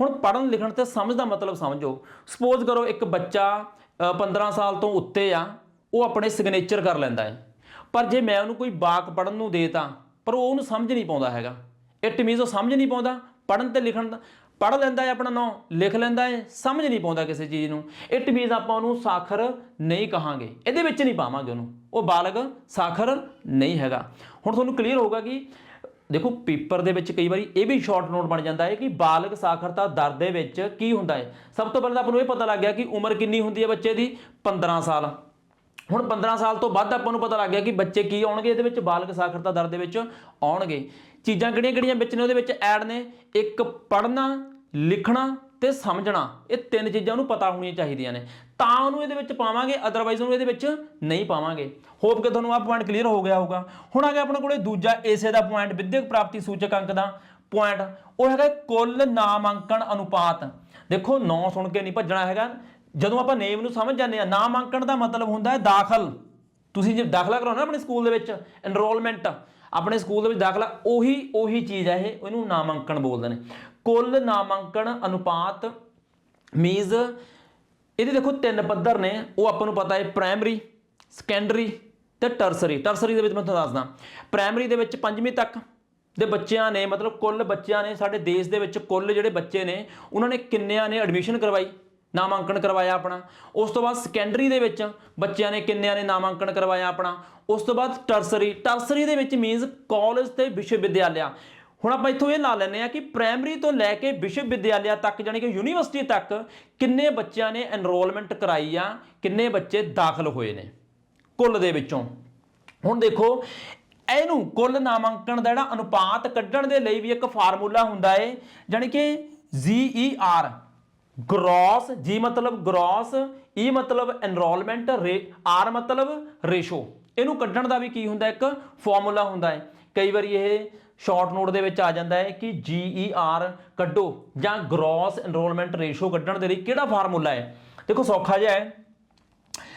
ਹੁਣ ਪੜਨ ਲਿਖਣ ਤੇ ਸਮਝ ਦਾ ਮਤਲਬ ਸਮਝੋ। ਸਪੋਜ਼ ਕਰੋ ਇੱਕ ਬੱਚਾ ਅ, 15 ਸਾਲ ਤੋਂ ਉੱਤੇ ਆ ਉਹ ਆਪਣੇ ਸਿਗਨੇਚਰ ਕਰ ਲੈਂਦਾ ਹੈ। ਪਰ ਜੇ ਮੈਂ ਉਹਨੂੰ ਕੋਈ ਬਾਕ ਪੜਨ ਨੂੰ ਦੇਤਾ ਪਰ ਉਹ ਉਹਨੂੰ ਸਮਝ ਨਹੀਂ ਪਾਉਂਦਾ ਹੈਗਾ। ਇਟ ਮੀਨਸ ਉਹ ਸਮਝ ਨਹੀਂ ਪਾਉਂਦਾ। ਪੜਨ ਤੇ ਲਿਖਣ ਦਾ ਪੜ ਲੈਂਦਾ ਹੈ ਆਪਣਾ ਨਾਂ ਲਿਖ ਲੈਂਦਾ ਹੈ ਸਮਝ ਨਹੀਂ ਪਾਉਂਦਾ ਕਿਸੇ ਚੀਜ਼ ਨੂੰ। ਇਟ ਮੀਨਸ ਆਪਾਂ ਉਹਨੂੰ ਸਾਖਰ ਨਹੀਂ ਕਹਾਂਗੇ। ਇਹਦੇ ਵਿੱਚ ਨਹੀਂ ਪਾਵਾਂਗੇ ਉਹਨੂੰ। ਉਹ ਬਾਲਗ ਸਾਖਰ ਨਹੀਂ ਹੈਗਾ। ਹੁਣ ਤੁਹਾਨੂੰ ਕਲੀਅਰ ਹੋਊਗਾ ਕਿ ਦੇਖੋ ਪੇਪਰ ਦੇ ਵਿੱਚ ਕਈ ਵਾਰੀ ਇਹ ਵੀ ਸ਼ਾਰਟ ਨੋਟ ਬਣ ਜਾਂਦਾ ਹੈ ਕਿ ਬਾਲਗ ਸਾਖਰਤਾ ਦਰ ਦੇ ਵਿੱਚ ਕੀ ਹੁੰਦਾ ਹੈ? ਸਭ ਤੋਂ ਪਹਿਲਾਂ ਤਾਂ ਆਪਾਂ ਨੂੰ ਇਹ ਪਤਾ ਲੱਗ ਗਿਆ ਕਿ ਉਮਰ ਕਿੰਨੀ ਹੁੰਦੀ ਹੈ ਬੱਚੇ ਦੀ? 15 ਸਾਲ। ਹੁਣ 15 ਸਾਲ ਤੋਂ ਵੱਧ ਆਪਾਂ ਨੂੰ ਪਤਾ ਲੱਗ ਗਿਆ ਕਿ ਬੱਚੇ ਕੀ ਆਉਣਗੇ? ਇਹਦੇ ਵਿੱਚ ਬਾਲਗ ਸਾਖਰਤਾ ਦਰ ਦੇ ਵਿੱਚ ਆਉਣਗੇ। ਚੀਜ਼ਾਂ ਕਿਹੜੀਆਂ-ਕਿਹੜੀਆਂ ਵਿੱਚ ਨੇ? ਉਹਦੇ ਵਿੱਚ ਐਡ ਨੇ। ਇੱਕ ਪੜ੍ਹਨਾ, ਲਿਖਣਾ ਤੇ ਸਮਝਣਾ, ਇਹ ਤਿੰਨ ਚੀਜ਼ਾਂ ਉਹਨੂੰ ਪਤਾ ਹੋਣੀਆਂ ਚਾਹੀਦੀਆਂ ਨੇ। ਤਾਂ ਉਹਨੂੰ ਇਹਦੇ ਵਿੱਚ ਪਾਵਾਂਗੇ ਅਦਰਵਾਈਜ਼ ਉਹਨੂੰ ਇਹਦੇ ਵਿੱਚ ਨਹੀਂ ਪਾਵਾਂਗੇ। ਹੋਪ ਕਿ ਤੁਹਾਨੂੰ ਆਹ ਪੁਆਇੰਟ ਕਲੀਅਰ ਹੋ ਗਿਆ ਹੋਊਗਾ। ਹੁਣ ਆ ਗਿਆ ਆਪਣੇ ਕੋਲੇ ਦੂਜਾ ਏਸੇ ਦਾ ਪੁਆਇੰਟ ਵਿਦਿਅਕ ਪ੍ਰਾਪਤੀ ਸੂਚਕ ਅੰਕ ਦਾ ਪੁਆਇੰਟ ਉਹ ਹੈਗਾ ਕੁੱਲ ਨਾਮਾਂਕਣ ਅਨੁਪਾਤ। ਦੇਖੋ, ਨਾਂ ਸੁਣ ਕੇ ਨਹੀਂ ਭੱਜਣਾ ਹੈਗਾ। ਜਦੋਂ ਆਪਾਂ ਨੇਮ ਨੂੰ ਸਮਝ ਜਾਂਦੇ ਆ ਨਾਮਾਂਕਣ ਦਾ ਮਤਲਬ ਹੁੰਦਾ ਹੈ ਦਾਖਲ। ਤੁਸੀਂ ਜੇ ਦਾਖਲਾ ਕਰਾਉਣਾ ਆਪਣੇ ਸਕੂਲ ਦੇ ਵਿੱਚ ਐਨਰੋਲਮੈਂਟ ਆਪਣੇ ਸਕੂਲ ਦੇ ਵਿੱਚ ਦਾਖਲਾ, ਉਹੀ ਉਹੀ ਚੀਜ਼ ਹੈ ਇਹ ਉਹਨੂੰ ਨਾਮਾਂਕਣ ਬੋਲਦੇ ਨੇ। ਕੁੱਲ ਨਾਮਾਂਕਣ ਅਨੁਪਾਤ ਮੀਨਸ ਇਹਦੇ ਦੇਖੋ ਤਿੰਨ ਪੱਧਰ ਨੇ, ਉਹ ਆਪਾਂ ਨੂੰ ਪਤਾ ਹੈ ਪ੍ਰਾਇਮਰੀ ਸੈਕੰਡਰੀ ਤੇ ਟਰਸਰੀ ਟਰਸਰੀ ਦੇ ਵਿੱਚ ਮੈਂ ਤੁਹਾਨੂੰ ਦੱਸਦਾ ਪ੍ਰਾਇਮਰੀ ਦੇ ਵਿੱਚ ਪੰਜਵੀਂ ਤੱਕ ਦੇ ਬੱਚਿਆਂ ਨੇ, ਮਤਲਬ ਕੁੱਲ ਬੱਚਿਆਂ ਨੇ, ਸਾਡੇ ਦੇਸ਼ ਦੇ ਵਿੱਚ ਕੁੱਲ ਜਿਹੜੇ ਬੱਚੇ ਨੇ, ਉਹਨਾਂ ਨੇ ਕਿੰਨਿਆਂ ਨੇ ਐਡਮਿਸ਼ਨ ਕਰਵਾਈ? ਨਾਮਾਂਕਣ ਕਰਵਾਇਆ ਆਪਣਾ। ਉਸ ਤੋਂ ਬਾਅਦ ਸੈਕੰਡਰੀ ਦੇ ਵਿੱਚ ਬੱਚਿਆਂ ਨੇ ਕਿੰਨਿਆਂ ਨੇ ਨਾਮਾਂਕਣ ਕਰਵਾਇਆ ਆਪਣਾ। ਉਸ ਤੋਂ ਬਾਅਦ ਟਰਸਰੀ ਟਰਸਰੀ ਦੇ ਵਿੱਚ ਮੀਨਸ ਕਾਲਜ ਤੇ ਵਿਸ਼ਵ ਵਿਦਿਆਲਿਆ ਹੁਣ ਆਪਾਂ ਇੱਥੋਂ ਇਹ ਲਾ ਲੈਂਦੇ ਆ ਕਿ ਪ੍ਰਾਇਮਰੀ ਤੋਂ ਲੈ ਕੇ ਵਿਸ਼ਵ ਵਿਦਿਆਲਿਆ ਤੱਕ ਜਾਨੀ ਕਿ ਯੂਨੀਵਰਸਿਟੀ ਤੱਕ ਕਿੰਨੇ ਬੱਚਿਆਂ ਨੇ ਐਨਰੋਲਮੈਂਟ ਕਰਾਈ ਆ, ਕਿੰਨੇ ਬੱਚੇ ਦਾਖਲ ਹੋਏ ਨੇ ਕੁੱਲ ਦੇ ਵਿੱਚੋਂ। ਹੁਣ ਦੇਖੋ, ਇਹਨੂੰ ਕੁੱਲ ਨਾਮਾਂਕਣ ਦਾ ਜਿਹੜਾ ਅਨੁਪਾਤ ਕੱਢਣ ਦੇ ਲਈ ਵੀ ਇੱਕ ਫਾਰਮੂਲਾ ਹੁੰਦਾ ਏ ਜਾਨੀ ਕਿ GER ਗ੍ਰੋਸ ਜੀ ਮਤਲਬ ਗ੍ਰੋਸ ਈ e ਮਤਲਬ ਐਨਰੋਲਮੈਂਟ ਆਰ ਮਤਲਬ ਰੇਸ਼ੋ ਇਹਨੂੰ ਕੱਢਣ ਦਾ ਵੀ ਕੀ ਹੁੰਦਾ, ਇੱਕ ਫਾਰਮੂਲਾ ਹੁੰਦਾ ਹੈ। ਕਈ ਵਾਰੀ ਇਹ ਸ਼ਾਰਟ ਨੋਟ ਦੇ ਵਿੱਚ ਆ ਜਾਂਦਾ ਹੈ ਕਿ GER ਕੱਢੋ ਜਾਂ ਗ੍ਰੋਸ ਐਨਰੋਲਮੈਂਟ ਰੇਸ਼ੋ ਕੱਢਣ ਦੇ ਲਈ ਕਿਹੜਾ ਫਾਰਮੂਲਾ ਹੈ। ਦੇਖੋ, ਸੌਖਾ ਜਿਹਾ ਹੈ।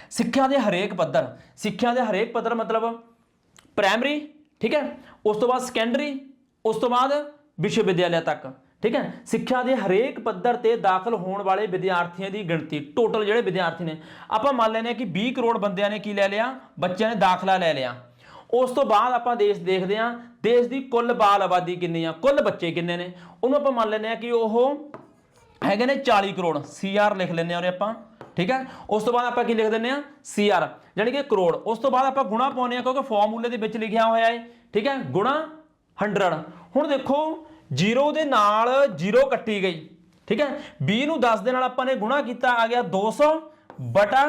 ਸਿੱਖਿਆ ਦੇ ਹਰੇਕ ਪੱਧਰ, ਸਿੱਖਿਆ ਦੇ ਹਰੇਕ ਪੱਧਰ ਮਤਲਬ ਪ੍ਰਾਇਮਰੀ ਠੀਕ ਹੈ? ਉਸ ਤੋਂ ਬਾਅਦ ਸੈਕੰਡਰੀ ਉਸ ਤੋਂ ਬਾਅਦ ਵਿਸ਼ਵ ਵਿਦਿਆਲਿਆ ਤੱਕ। ਠੀਕ ਹੈ? ਸਿੱਖਿਆ ਦੇ ਹਰੇਕ ਪੱਧਰ ਤੇ ਦਾਖਲ ਹੋਣ ਵਾਲੇ ਵਿਦਿਆਰਥੀਆਂ ਦੀ ਗਿਣਤੀ ਟੋਟਲ ਜਿਹੜੇ ਵਿਦਿਆਰਥੀ ਨੇ, ਆਪਾਂ ਮੰਨ ਲੈਨੇ ਕਿ 20 ਕਰੋੜ ਬੰਦਿਆਂ ਨੇ ਕੀ ਲੈ ਲਿਆ? ਬੱਚਿਆਂ ਨੇ ਦਾਖਲਾ ਲੈ ਲਿਆ। ਉਸ ਤੋਂ ਬਾਅਦ ਆਪਾਂ ਦੇਸ਼ ਦੇਖਦੇ ਹਾਂ, ਦੇਸ਼ ਦੀ ਕੁੱਲ ਬਾਲ ਆਬਾਦੀ ਕਿੰਨੀ ਆ? ਕੁੱਲ ਬੱਚੇ ਕਿੰਨੇ ਨੇ? ਉਹਨੂੰ ਆਪਾਂ ਮੰਨ ਲੈਨੇ ਆ ਕਿ ਉਹ ਹੈਗੇ ਨੇ 40 ਕਰੋੜ। ਸੀਆਰ ਲਿਖ ਲੈਨੇ ਆ ਉਰੇ ਆਪਾਂ, ਠੀਕ ਹੈ? ਉਸ ਤੋਂ ਬਾਅਦ ਆਪਾਂ ਕੀ ਲਿਖ ਦਿੰਨੇ ਆ ਸੀਆਰ ਯਾਨੀ ਕਿ ਕਰੋੜ। ਉਸ ਤੋਂ ਬਾਅਦ ਆਪਾਂ ਗੁਣਾ ਪਾਉਂਦੇ ਆ ਕਿਉਂਕਿ ਫਾਰਮੂਲੇ ਦੇ ਵਿੱਚ ਲਿਖਿਆ ਹੋਇਆ ਹੈ, ਠੀਕ ਹੈ? ਗੁਣਾ 100 ਹੁਣ ਦੇਖੋ 0 ਦੇ ਨਾਲ 0 ਕੱਟੀ ਗਈ, ਠੀਕ ਹੈ? 20 ਨੂੰ 10 ਦੇ ਨਾਲ ਆਪਾਂ ਨੇ ਗੁਣਾ ਕੀਤਾ, ਆ ਗਿਆ 200 ਬਟਾ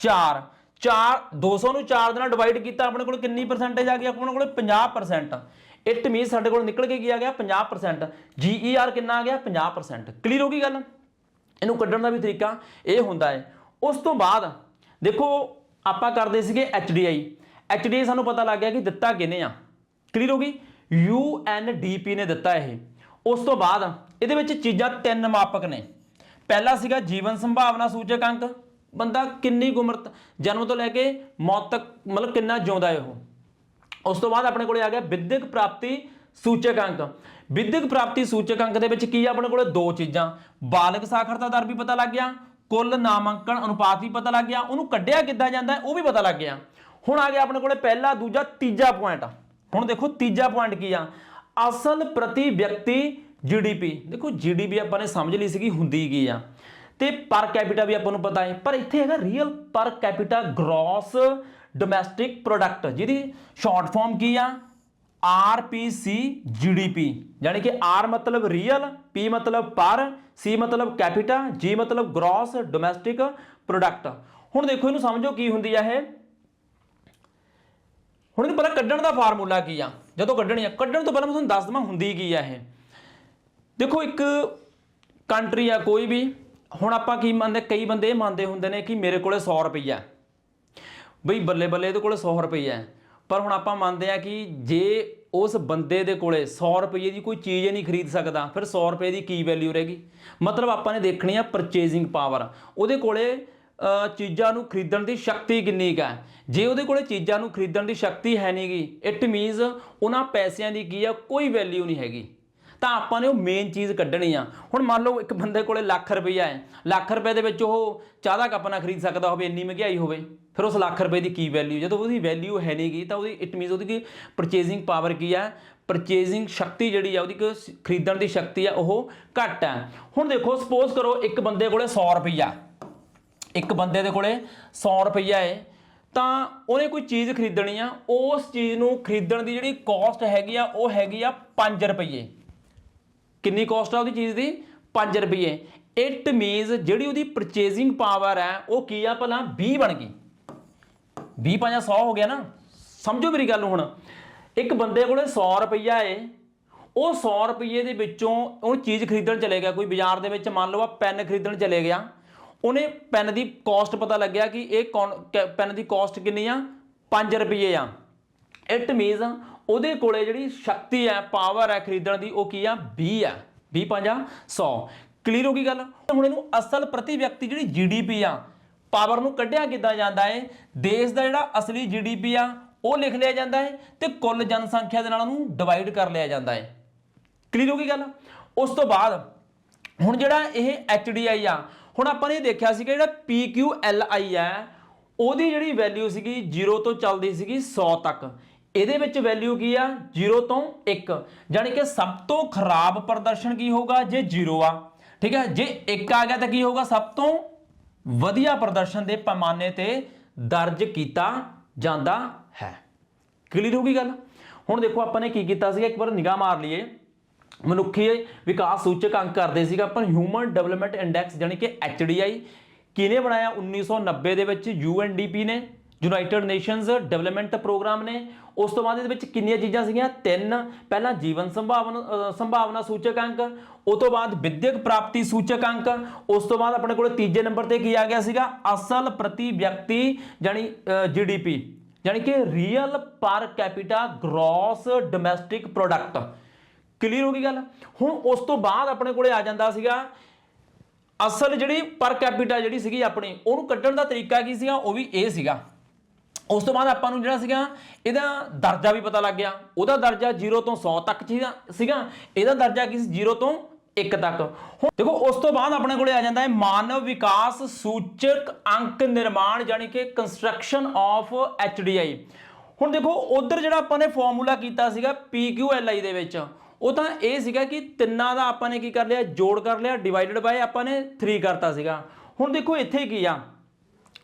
4 4 200 ਨੂੰ 4 ਦੇ ਨਾਲ ਡਿਵਾਈਡ ਕੀਤਾ, ਆਪਣੇ ਕੋਲ ਕਿੰਨੀ ਪਰਸੈਂਟੇਜ ਆ ਗਈ? ਆਪਣੇ ਕੋਲ 50% ਇਟ ਮੀਨ ਸਾਡੇ ਕੋਲ ਨਿਕਲ ਕੇ ਕੀ ਆ ਗਿਆ? 50% GER ਕਿੰਨਾ ਆ ਗਿਆ? 50% ਕਲੀਅਰ ਹੋ ਗਈ ਗੱਲ? ਇਹਨੂੰ ਕੱਢਣ ਦਾ ਵੀ ਤਰੀਕਾ ਇਹ ਹੁੰਦਾ ਹੈ। ਉਸ ਤੋਂ ਬਾਅਦ ਦੇਖੋ, ਆਪਾਂ ਕਰਦੇ ਸੀਗੇ HDI HDI ਸਾਨੂੰ ਪਤਾ ਲੱਗ ਗਿਆ ਕਿ ਦਿੱਤਾ ਕਿਨੇ ਆ। ਕਲੀਅਰ ਹੋ ਗਈ? UNDP ਨੇ ਦਿੱਤਾ ਇਹ। ਉਸ ਤੋਂ ਬਾਅਦ ਇਹਦੇ ਵਿੱਚ ਚੀਜ਼ਾਂ ਤਿੰਨ ਮਾਪਕ ਨੇ। ਪਹਿਲਾ ਸੀਗਾ ਜੀਵਨ ਸੰਭਾਵਨਾ ਸੂਚਕ ਅੰਕ। ਬੰਦਾ ਕਿੰਨੀ ਕੁ ਉਮਰ ਜਨਮ ਤੋਂ ਲੈ ਕੇ ਮੌਤ ਤੱਕ ਮਤਲਬ ਕਿੰਨਾ ਜਿਉਂਦਾ ਹੈ ਉਹ। ਉਸ ਤੋਂ ਬਾਅਦ ਆਪਣੇ ਕੋਲੇ ਆ ਗਿਆ ਵਿਦਿਅਕ ਪ੍ਰਾਪਤੀ ਸੂਚਕ ਅੰਕ। ਵਿਦਿਅਕ ਪ੍ਰਾਪਤੀ ਸੂਚਕ ਅੰਕ ਦੇ ਵਿੱਚ ਕੀ ਆ? ਆਪਣੇ ਕੋਲੇ ਦੋ ਚੀਜ਼ਾਂ। ਬਾਲਗ ਸਾਖਰਤਾ ਦਰ ਵੀ ਪਤਾ ਲੱਗ ਗਿਆ। ਕੁੱਲ ਨਾਮਾਂਕਣ ਅਨੁਪਾਤ ਵੀ ਪਤਾ ਲੱਗ ਗਿਆ। ਉਹਨੂੰ ਕੱਢਿਆ ਕਿੱਦਾਂ ਜਾਂਦਾ ਉਹ ਵੀ ਪਤਾ ਲੱਗ ਗਿਆ। ਹੁਣ ਆ ਗਿਆ ਆਪਣੇ ਕੋਲੇ ਪਹਿਲਾ, ਦੂਜਾ, ਤੀਜਾ ਪੁਆਇੰਟ ਹੁਣ ਦੇਖੋ ਤੀਜਾ ਪੁਆਇੰਟ ਕੀ ਆ? ਅਸਲ ਪ੍ਰਤੀ ਵਿਅਕਤੀ ਜੀਡੀਪੀ ਦੇਖੋ ਜੀਡੀਪੀ ਆਪਾਂ ਨੇ ਸਮਝ ਲਈ ਸੀਗੀ, ਹੁੰਦੀ ਕੀ ਆ? ਤੇ ਪਰ ਕੈਪੀਟਾ ਵੀ ਆਪਾਂ ਨੂੰ ਪਤਾ ਹੈ, ਪਰ ਇੱਥੇ ਹੈਗਾ real per capita gross domestic product ਜਿਹਦੀ ਸ਼ਾਰਟ ਫਾਰਮ ਕੀ ਆ? RPC GDP ਯਾਨੀ ਕਿ R ਮਤਲਬ ਰੀਅਲ P ਮਤਲਬ ਪਰ C ਮਤਲਬ ਕੈਪੀਟਾ G ਮਤਲਬ ਗ੍ਰੋਸ ਡੋਮੈਸਟਿਕ ਪ੍ਰੋਡਕਟ ਹੁਣ ਦੇਖੋ ਇਹਨੂੰ ਸਮਝੋ ਕੀ ਹੁੰਦੀ ਆ ਇਹ? ਹੁਣ ਇਹਨੂੰ ਪਹਿਲਾਂ ਕੱਢਣ ਦਾ ਫਾਰਮੂਲਾ ਕੀ ਆ? ਜਦੋਂ ਕੱਢਣੀ ਆ, ਕੱਢਣ ਤੋਂ ਪਹਿਲਾਂ ਮੈਂ ਤੁਹਾਨੂੰ ਦੱਸ ਦਵਾਂ ਹੁੰਦੀ ਕੀ ਆ ਇਹ। ਦੇਖੋ, ਇੱਕ ਕੰਟਰੀ ਆ ਕੋਈ ਵੀ, ਹੁਣ ਆਪਾਂ ਕੀ ਮੰਨਦੇ, ਕਈ ਬੰਦੇ ਇਹ ਮੰਨਦੇ ਹੁੰਦੇ ਨੇ ਕਿ ਮੇਰੇ ਕੋਲੇ 100 ਰੁਪਈਆ। ਬਈ ਬੱਲੇ ਬੱਲੇ ਇਹਦੇ ਕੋਲੇ 100 ਰੁਪਈਆ। ਪਰ ਹੁਣ ਆਪਾਂ ਮੰਨਦੇ ਆ ਕਿ ਜੇ ਉਸ ਬੰਦੇ ਦੇ ਕੋਲੇ 100 ਰੁਪਏ ਦੀ ਕੋਈ ਚੀਜ਼ ਨਹੀਂ ਖਰੀਦ ਸਕਦਾ, ਫਿਰ 100 ਰੁਪਏ ਦੀ ਕੀ ਵੈਲਿਊ ਰਹੇਗੀ? ਮਤਲਬ ਆਪਾਂ ਨੇ ਦੇਖਣੀ ਆ ਪਰਚੇਜ਼ਿੰਗ ਪਾਵਰ ਉਹਦੇ ਕੋਲੇ ਚੀਜ਼ਾਂ ਨੂੰ ਖਰੀਦਣ ਦੀ ਸ਼ਕਤੀ ਕਿੰਨੀ ਕੁ ਜੇ ਉਹਦੇ ਕੋਲੇ ਚੀਜ਼ਾਂ ਨੂੰ ਖਰੀਦਣ ਦੀ ਸ਼ਕਤੀ ਹੈ ਨਹੀਂਗੀ ਇਟ ਮੀਨਸ ਉਹਨਾਂ ਪੈਸਿਆਂ ਦੀ ਕੀ ਆ? ਕੋਈ ਵੈਲਿਊ ਨਹੀਂ ਹੈਗੀ। ਤਾਂ ਆਪਾਂ ਨੇ ਉਹ ਮੇਨ ਚੀਜ਼ ਕੱਢਣੀ ਆ। ਹੁਣ ਮੰਨ ਲਓ ਇੱਕ ਬੰਦੇ ਕੋਲੇ ਲੱਖ ਰੁਪਈਆ ਹੈ। ਲੱਖ ਰੁਪਏ ਦੇ ਵਿੱਚ ਉਹ ਚਾਹ ਦਾ ਕੱਪ ਨਾ ਖਰੀਦ ਸਕਦਾ ਹੋਵੇ, ਇੰਨੀ ਮਹਿੰਗਾਈ ਹੋਵੇ। ਫਿਰ ਉਸ ਲੱਖ ਰੁਪਏ ਦੀ ਕੀ ਵੈਲਿਊ ਜਦੋਂ ਉਹਦੀ ਵੈਲਿਊ ਹੈ ਨਹੀਂਗੀ ਤਾਂ ਉਹਦੀ ਇਟ ਮੀਨਸ ਉਹਦੀ ਕੀ ਪਰਚੇਜ਼ਿੰਗ ਪਾਵਰ ਕੀ ਆ? ਪਰਚੇਜ਼ਿੰਗ ਸ਼ਕਤੀ ਜਿਹੜੀ ਆ, ਉਹਦੀ ਕੀ ਖਰੀਦਣ ਦੀ ਸ਼ਕਤੀ ਆ, ਉਹ ਘੱਟ ਹੈ। ਹੁਣ ਦੇਖੋ ਸਪੋਜ਼ ਕਰੋ ਇੱਕ ਬੰਦੇ ਕੋਲੇ 100 ਰੁਪਈਆ। ਇੱਕ ਬੰਦੇ ਦੇ ਕੋਲੇ 100 ਰੁਪਈਆ ਹੈ ਤਾਂ ਉਹਨੇ ਕੋਈ ਚੀਜ਼ ਖਰੀਦਣੀ ਆ, ਉਸ ਚੀਜ਼ ਨੂੰ ਖਰੀਦਣ ਦੀ ਜਿਹੜੀ ਕਾਸਟ ਹੈਗੀ ਆ, ਉਹ ਹੈਗੀ ਆ 5 ਰੁਪਏ ਕਿੰਨੀ ਕਾਸਟ ਆ ਉਹਦੀ ਚੀਜ਼ ਦੀ? 5 ਰੁਪਏ ਇਟ ਮੀਨਸ ਜਿਹੜੀ ਉਹਦੀ ਪਰਚੇਜ਼ਿੰਗ ਪਾਵਰ ਹੈ ਉਹ ਕੀ ਆ ਭਲਾ? 20 ਬਣ ਗਈ। 20 ਪੰਜਾ 100 ਹੋ ਗਿਆ ਨਾ। ਸਮਝੋ ਮੇਰੀ ਗੱਲ ਹੁਣ। ਇੱਕ ਬੰਦੇ ਕੋਲੇ 100 ਰੁਪਈਆ ਏ, ਉਹ 100 ਰੁਪਈਏ ਦੇ ਵਿੱਚੋਂ ਉਹ ਚੀਜ਼ ਖਰੀਦਣ ਚਲੇ ਗਿਆ। ਕੋਈ ਬਾਜ਼ਾਰ ਦੇ ਵਿੱਚ ਮੰਨ ਲਓ ਆ ਪੈਨ ਖਰੀਦਣ ਚਲੇ ਗਿਆ। ਉਹਨੇ ਪੈਨ ਦੀ ਕਾਸਟ ਪਤਾ ਲੱਗਿਆ ਕਿ ਇਹ ਪੈਨ ਦੀ ਕਾਸਟ ਕਿੰਨੀ ਆ? 5 ਰੁਪਏ ਆ। ਇਟ ਮੀਨਸ ਉਹਦੇ ਕੋਲੇ ਜਿਹੜੀ ਸ਼ਕਤੀ ਹੈ ਪਾਵਰ ਹੈ ਖਰੀਦਣ ਦੀ, ਉਹ ਕੀ ਆ? 20 ਆ। 20 ਪੰਜਾ 100 ਕਲੀਅਰ ਹੋ ਗਈ ਗੱਲ? ਹੁਣ ਇਹਨੂੰ ਅਸਲ ਪ੍ਰਤੀ ਵਿਅਕਤੀ ਜਿਹੜੀ ਜੀਡੀਪੀ ਆ ਪਾਵਰ ਨੂੰ ਕੱਢਿਆ ਕਿੱਦਾਂ ਜਾਂਦਾ ਹੈ ਦੇਸ਼ ਦਾ ਜਿਹੜਾ ਅਸਲੀ ਜੀਡੀਪੀ ਆ, ਉਹ ਲਿਖ ਲਿਆ ਜਾਂਦਾ ਹੈ ਤੇ ਕੁੱਲ ਜਨਸੰਖਿਆ ਦੇ ਨਾਲ ਉਹਨੂੰ ਡਿਵਾਈਡ ਕਰ ਲਿਆ ਜਾਂਦਾ ਹੈ ਕਲੀਅਰ ਹੋ ਗਈ ਗੱਲ? ਉਸ ਤੋਂ ਬਾਅਦ ਹੁਣ ਜਿਹੜਾ ਇਹ HDI ਆ ਹੁਣ ਆਪਾਂ ਨੇ ਇਹ ਦੇਖਿਆ ਸੀ ਕਿ ਜਿਹੜਾ PQLI ਹੈ, ਉਹਦੀ ਜਿਹੜੀ ਵੈਲਿਊ ਸੀਗੀ 0 ਤੋਂ ਚੱਲਦੀ ਸੀਗੀ 100 ਤੱਕ। ਇਹਦੇ ਵਿੱਚ ਵੈਲਿਊ ਕੀ ਆ? 0 ਤੋਂ 1 ਯਾਨੀ ਕਿ ਸਭ ਤੋਂ ਖਰਾਬ ਪ੍ਰਦਰਸ਼ਨ ਕੀ ਹੋਊਗਾ? ਜੇ 0 ਆ। ਠੀਕ ਹੈ? ਜੇ 1 ਆ ਗਿਆ ਤਾਂ ਕੀ ਹੋਊਗਾ? ਸਭ ਤੋਂ ਵਧੀਆ ਪ੍ਰਦਰਸ਼ਨ ਦੇ ਪੈਮਾਨੇ ਤੇ ਦਰਜ ਕੀਤਾ ਜਾਂਦਾ ਹੈ। ਕਲੀਅਰ ਹੋ ਗਈ ਗੱਲ? ਹੁਣ ਦੇਖੋ ਆਪਾਂ ਨੇ ਕੀ ਕੀਤਾ ਸੀਗਾ? ਇੱਕ ਵਾਰ ਨਿਗਾਹ ਮਾਰ ਲਈਏ। ਮਨੁੱਖੀ ਵਿਕਾਸ ਸੂਚਕ ਅੰਕ ਕਰਦੇ ਸੀਗਾ ਆਪਾਂ ਹਿਊਮਨ ਡਿਵੈਲਪਮੈਂਟ ਇੰਡੈਕਸ ਜਾਨੀ ਕਿ HDI ਕਿਹਨੇ ਬਣਾਇਆ? 1990 ਦੇ ਵਿੱਚ UNDP ਨੇ ਯੂਨਾਈਟਿਡ ਨੇਸ਼ਨਸ ਡਿਵੈਲਪਮੈਂਟ ਪ੍ਰੋਗਰਾਮ ਨੇ, ਉਸ ਤੋਂ ਬਾਅਦ ਇਹਦੇ ਵਿੱਚ ਕਿੰਨੀਆਂ ਚੀਜ਼ਾਂ ਸੀਗੀਆਂ? ਤਿੰਨ, ਪਹਿਲਾਂ ਜੀਵਨ ਸੰਭਾਵਨਾ ਸੰਭਾਵਨਾ ਸੂਚਕ ਅੰਕ, ਉਸ ਤੋਂ ਬਾਅਦ ਵਿਦਿਅਕ ਪ੍ਰਾਪਤੀ ਸੂਚਕ ਅੰਕ, ਉਸ ਤੋਂ ਬਾਅਦ ਆਪਣੇ ਕੋਲ ਤੀਜੇ ਨੰਬਰ ਤੇ ਕੀ ਆ ਗਿਆ ਸੀਗਾ? ਅਸਲ ਪ੍ਰਤੀ ਵਿਅਕਤੀ ਜਾਨੀ ਜੀਡੀਪੀ ਯਾਨੀ ਕਿ real per capita gross domestic product clear ਹੋ ਗਈ ਗੱਲ? ਹੁਣ ਉਸ ਤੋਂ ਬਾਅਦ ਆਪਣੇ ਕੋਲੇ ਆ ਜਾਂਦਾ ਸੀਗਾ, ਅਸਲ ਜਿਹੜੀ ਪਰ ਕੈਪੀਟਾ ਜਿਹੜੀ ਸੀਗੀ ਆਪਣੀ, ਉਹਨੂੰ ਕੱਢਣ ਦਾ ਤਰੀਕਾ ਕੀ ਸੀਗਾ? ਉਹ ਵੀ ਇਹ ਸੀਗਾ। ਉਸ ਤੋਂ ਬਾਅਦ ਆਪਾਂ ਨੂੰ ਜਿਹੜਾ ਸੀਗਾ, ਇਹਦਾ ਦਰਜਾ ਵੀ ਪਤਾ ਲੱਗ ਗਿਆ। ਉਹਦਾ ਦਰਜਾ 0 ਤੋਂ 100 ਤੱਕ ਸੀਗਾ ਸੀਗਾ। ਇਹਦਾ ਦਰਜਾ ਕੀ ਸੀ? 0 ਤੋਂ 1 ਤੱਕ। ਹੁਣ ਦੇਖੋ, ਉਸ ਤੋਂ ਬਾਅਦ ਆਪਣੇ ਕੋਲੇ ਆ ਜਾਂਦਾ ਹੈ ਮਾਨਵ ਵਿਕਾਸ ਸੂਚਕ ਅੰਕ ਨਿਰਮਾਣ ਯਾਨੀ ਕਿ ਕੰਸਟਰਕਸ਼ਨ ਆਫ ਐਚਡੀਆਈ ਹੁਣ ਦੇਖੋ, ਉਧਰ ਜਿਹੜਾ ਆਪਾਂ ਨੇ ਫਾਰਮੂਲਾ ਕੀਤਾ ਸੀਗਾ ਪੀਕਿਊਐਲਆਈ ਦੇ ਵਿੱਚ ਉਹ ਤਾਂ ਇਹ ਸੀਗਾ ਕਿ ਤਿੰਨਾਂ ਦਾ ਆਪਾਂ ਨੇ ਕੀ ਕਰ ਲਿਆ, ਜੋੜ ਕਰ ਲਿਆ ਡਿਵਾਈਡਡ ਬਾਈ ਆਪਾਂ ਨੇ 3 ਕਰਤਾ ਸੀਗਾ। ਹੁਣ ਦੇਖੋ ਇੱਥੇ ਕੀ ਆ,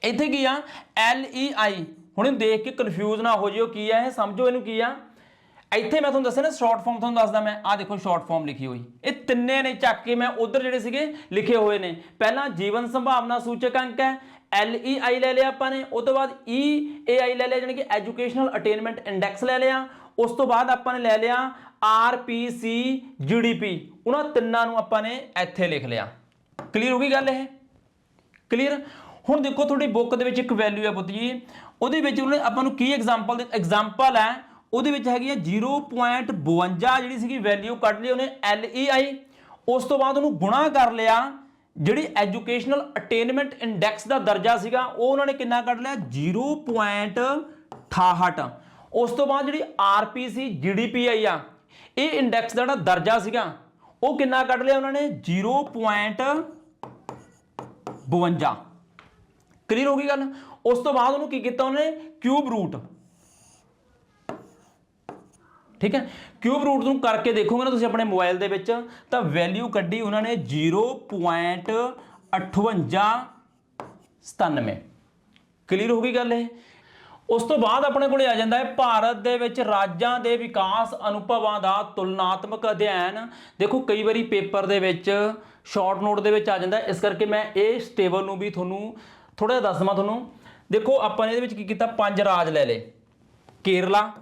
ਇੱਥੇ ਕੀ ਆ ਐਲ ਈ ਆਈ ਹੁਣ ਇਹਨੂੰ ਦੇਖ ਕੇ ਕਨਫਿਊਜ਼ ਨਾ ਹੋ ਜਿਓ, ਕੀ ਆ ਇਹ, ਸਮਝੋ ਇਹਨੂੰ ਕੀ ਆ। ਇੱਥੇ ਮੈਂ ਤੁਹਾਨੂੰ ਦੱਸਿਆ ਨਾ ਸ਼ਾਰਟ ਫਾਰਮ ਤੁਹਾਨੂੰ ਦੱਸਦਾ ਮੈਂ ਆ ਦੇਖੋ ਸ਼ਾਰਟ ਫਾਰਮ ਲਿਖੀ ਹੋਈ। ਇਹ ਤਿੰਨੇ ਨੇ ਚੱਕ ਕੇ ਮੈਂ ਉਧਰ ਜਿਹੜੇ ਸੀਗੇ, ਲਿਖੇ ਹੋਏ ਨੇ। ਪਹਿਲਾਂ ਜੀਵਨ ਸੰਭਾਵਨਾ ਸੂਚਕ ਅੰਕ ਹੈ ਐਲ ਈ ਆਈ ਲੈ ਲਿਆ ਆਪਾਂ ਨੇ ਉਸ ਤੋਂ ਬਾਅਦ ਈ ਏ ਆਈ ਲੈ ਲਿਆ ਜਾਨੀ ਕਿ ਐਜੂਕੇਸ਼ਨਲ ਅਟੇਨਮੈਂਟ ਇੰਡੈਕਸ ਲੈ ਲਿਆ। ਉਸ ਤੋਂ ਬਾਅਦ ਆਪਾਂ ਨੇ ਲੈ ਲਿਆ ਆਰ ਪੀ ਸੀ ਜੀਡੀਪੀ ਉਹਨਾਂ ਤਿੰਨਾਂ ਨੂੰ ਆਪਾਂ ਨੇ ਇੱਥੇ ਲਿਖ ਲਿਆ। ਕਲੀਅਰ ਹੋ ਗਈ ਗੱਲ ਇਹ? ਕਲੀਅਰ ਹੁਣ ਦੇਖੋ ਤੁਹਾਡੀ ਬੁੱਕ ਦੇ ਵਿੱਚ ਇੱਕ ਵੈਲਿਊ ਹੈ ਪੁੱਤ ਜੀ। ਉਹਦੇ ਵਿੱਚ ਉਹਨੇ ਆਪਾਂ ਨੂੰ ਕੀ ਐਗਜ਼ਾਮਪਲ ਦੇ ਐਗਜ਼ਾਮਪਲ ਹੈ? ਉਹਦੇ ਵਿੱਚ ਹੈਗੀ ਹੈ 0.52 ਜਿਹੜੀ ਸੀਗੀ ਵੈਲਿਊ ਕੱਢ ਲਈ ਉਹਨੇ LEI ਉਸ ਤੋਂ ਬਾਅਦ ਉਹਨੂੰ ਗੁਣਾ ਕਰ ਲਿਆ। ਜਿਹੜੀ ਐਜੂਕੇਸ਼ਨਲ ਅਟੇਨਮੈਂਟ ਇੰਡੈਕਸ ਦਾ ਦਰਜਾ ਸੀਗਾ, ਉਹ ਉਹਨਾਂ ਨੇ ਕਿੰਨਾ ਕੱਢ ਲਿਆ? 0.68 ਉਸ ਤੋਂ ਬਾਅਦ ਜਿਹੜੀ RPC ਆਈ ਆ ਇਹ ਇੰਡੈਕਸ ਦਾ ਜਿਹੜਾ ਦਰਜਾ ਸੀਗਾ, ਉਹ ਕਿੰਨਾ ਕੱਢ ਲਿਆ ਉਹਨਾਂ ਨੇ? 0.52 ਕਲੀਅਰ ਹੋ ਗਈ ਗੱਲ? ਉਸ ਤੋਂ ਬਾਅਦ ਉਹਨੂੰ ਕੀ ਕੀਤਾ ਉਹਨੇ? ਕਿਊਬ ਰੂਟ ਠੀਕ ਹੈ? ਕਿਊਬ ਰੂਟ ਨੂੰ ਕਰਕੇ ਦੇਖੋਗੇ ਨਾ ਤੁਸੀਂ ਆਪਣੇ ਮੋਬਾਈਲ ਦੇ ਵਿੱਚ, ਤਾਂ ਵੈਲਿਊ ਕੱਢੀ ਉਹਨਾਂ ਨੇ 0.5897 ਕਲੀਅਰ ਹੋ ਗਈ ਗੱਲ ਇਹ? ਉਸ ਤੋਂ ਬਾਅਦ ਆਪਣੇ ਕੋਲੇ ਆ ਜਾਂਦਾ ਹੈ ਭਾਰਤ ਦੇ ਵਿੱਚ ਰਾਜਾਂ ਦੇ ਵਿਕਾਸ ਅਨੁਭਵਾਂ ਦਾ ਤੁਲਨਾਤਮਕ ਅਧਿਐਨ। ਦੇਖੋ, ਕਈ ਵਾਰੀ ਪੇਪਰ ਦੇ ਵਿੱਚ, ਸ਼ਾਰਟ ਨੋਟ ਦੇ ਵਿੱਚ ਆ ਜਾਂਦਾ ਇਸ ਕਰਕੇ ਮੈਂ ਇਹ ਸਟੇਬਲ ਨੂੰ ਵੀ ਤੁਹਾਨੂੰ ਥੋੜਾ ਜਿਹਾ ਦੱਸਵਾਂ ਤੁਹਾਨੂੰ। ਦੇਖੋ, ਆਪਾਂ ਨੇ ਇਹਦੇ ਵਿੱਚ ਕੀ ਕੀਤਾ? ਪੰਜ ਰਾਜ ਲੈ ਲਏ। ਕੇਰਲਾ,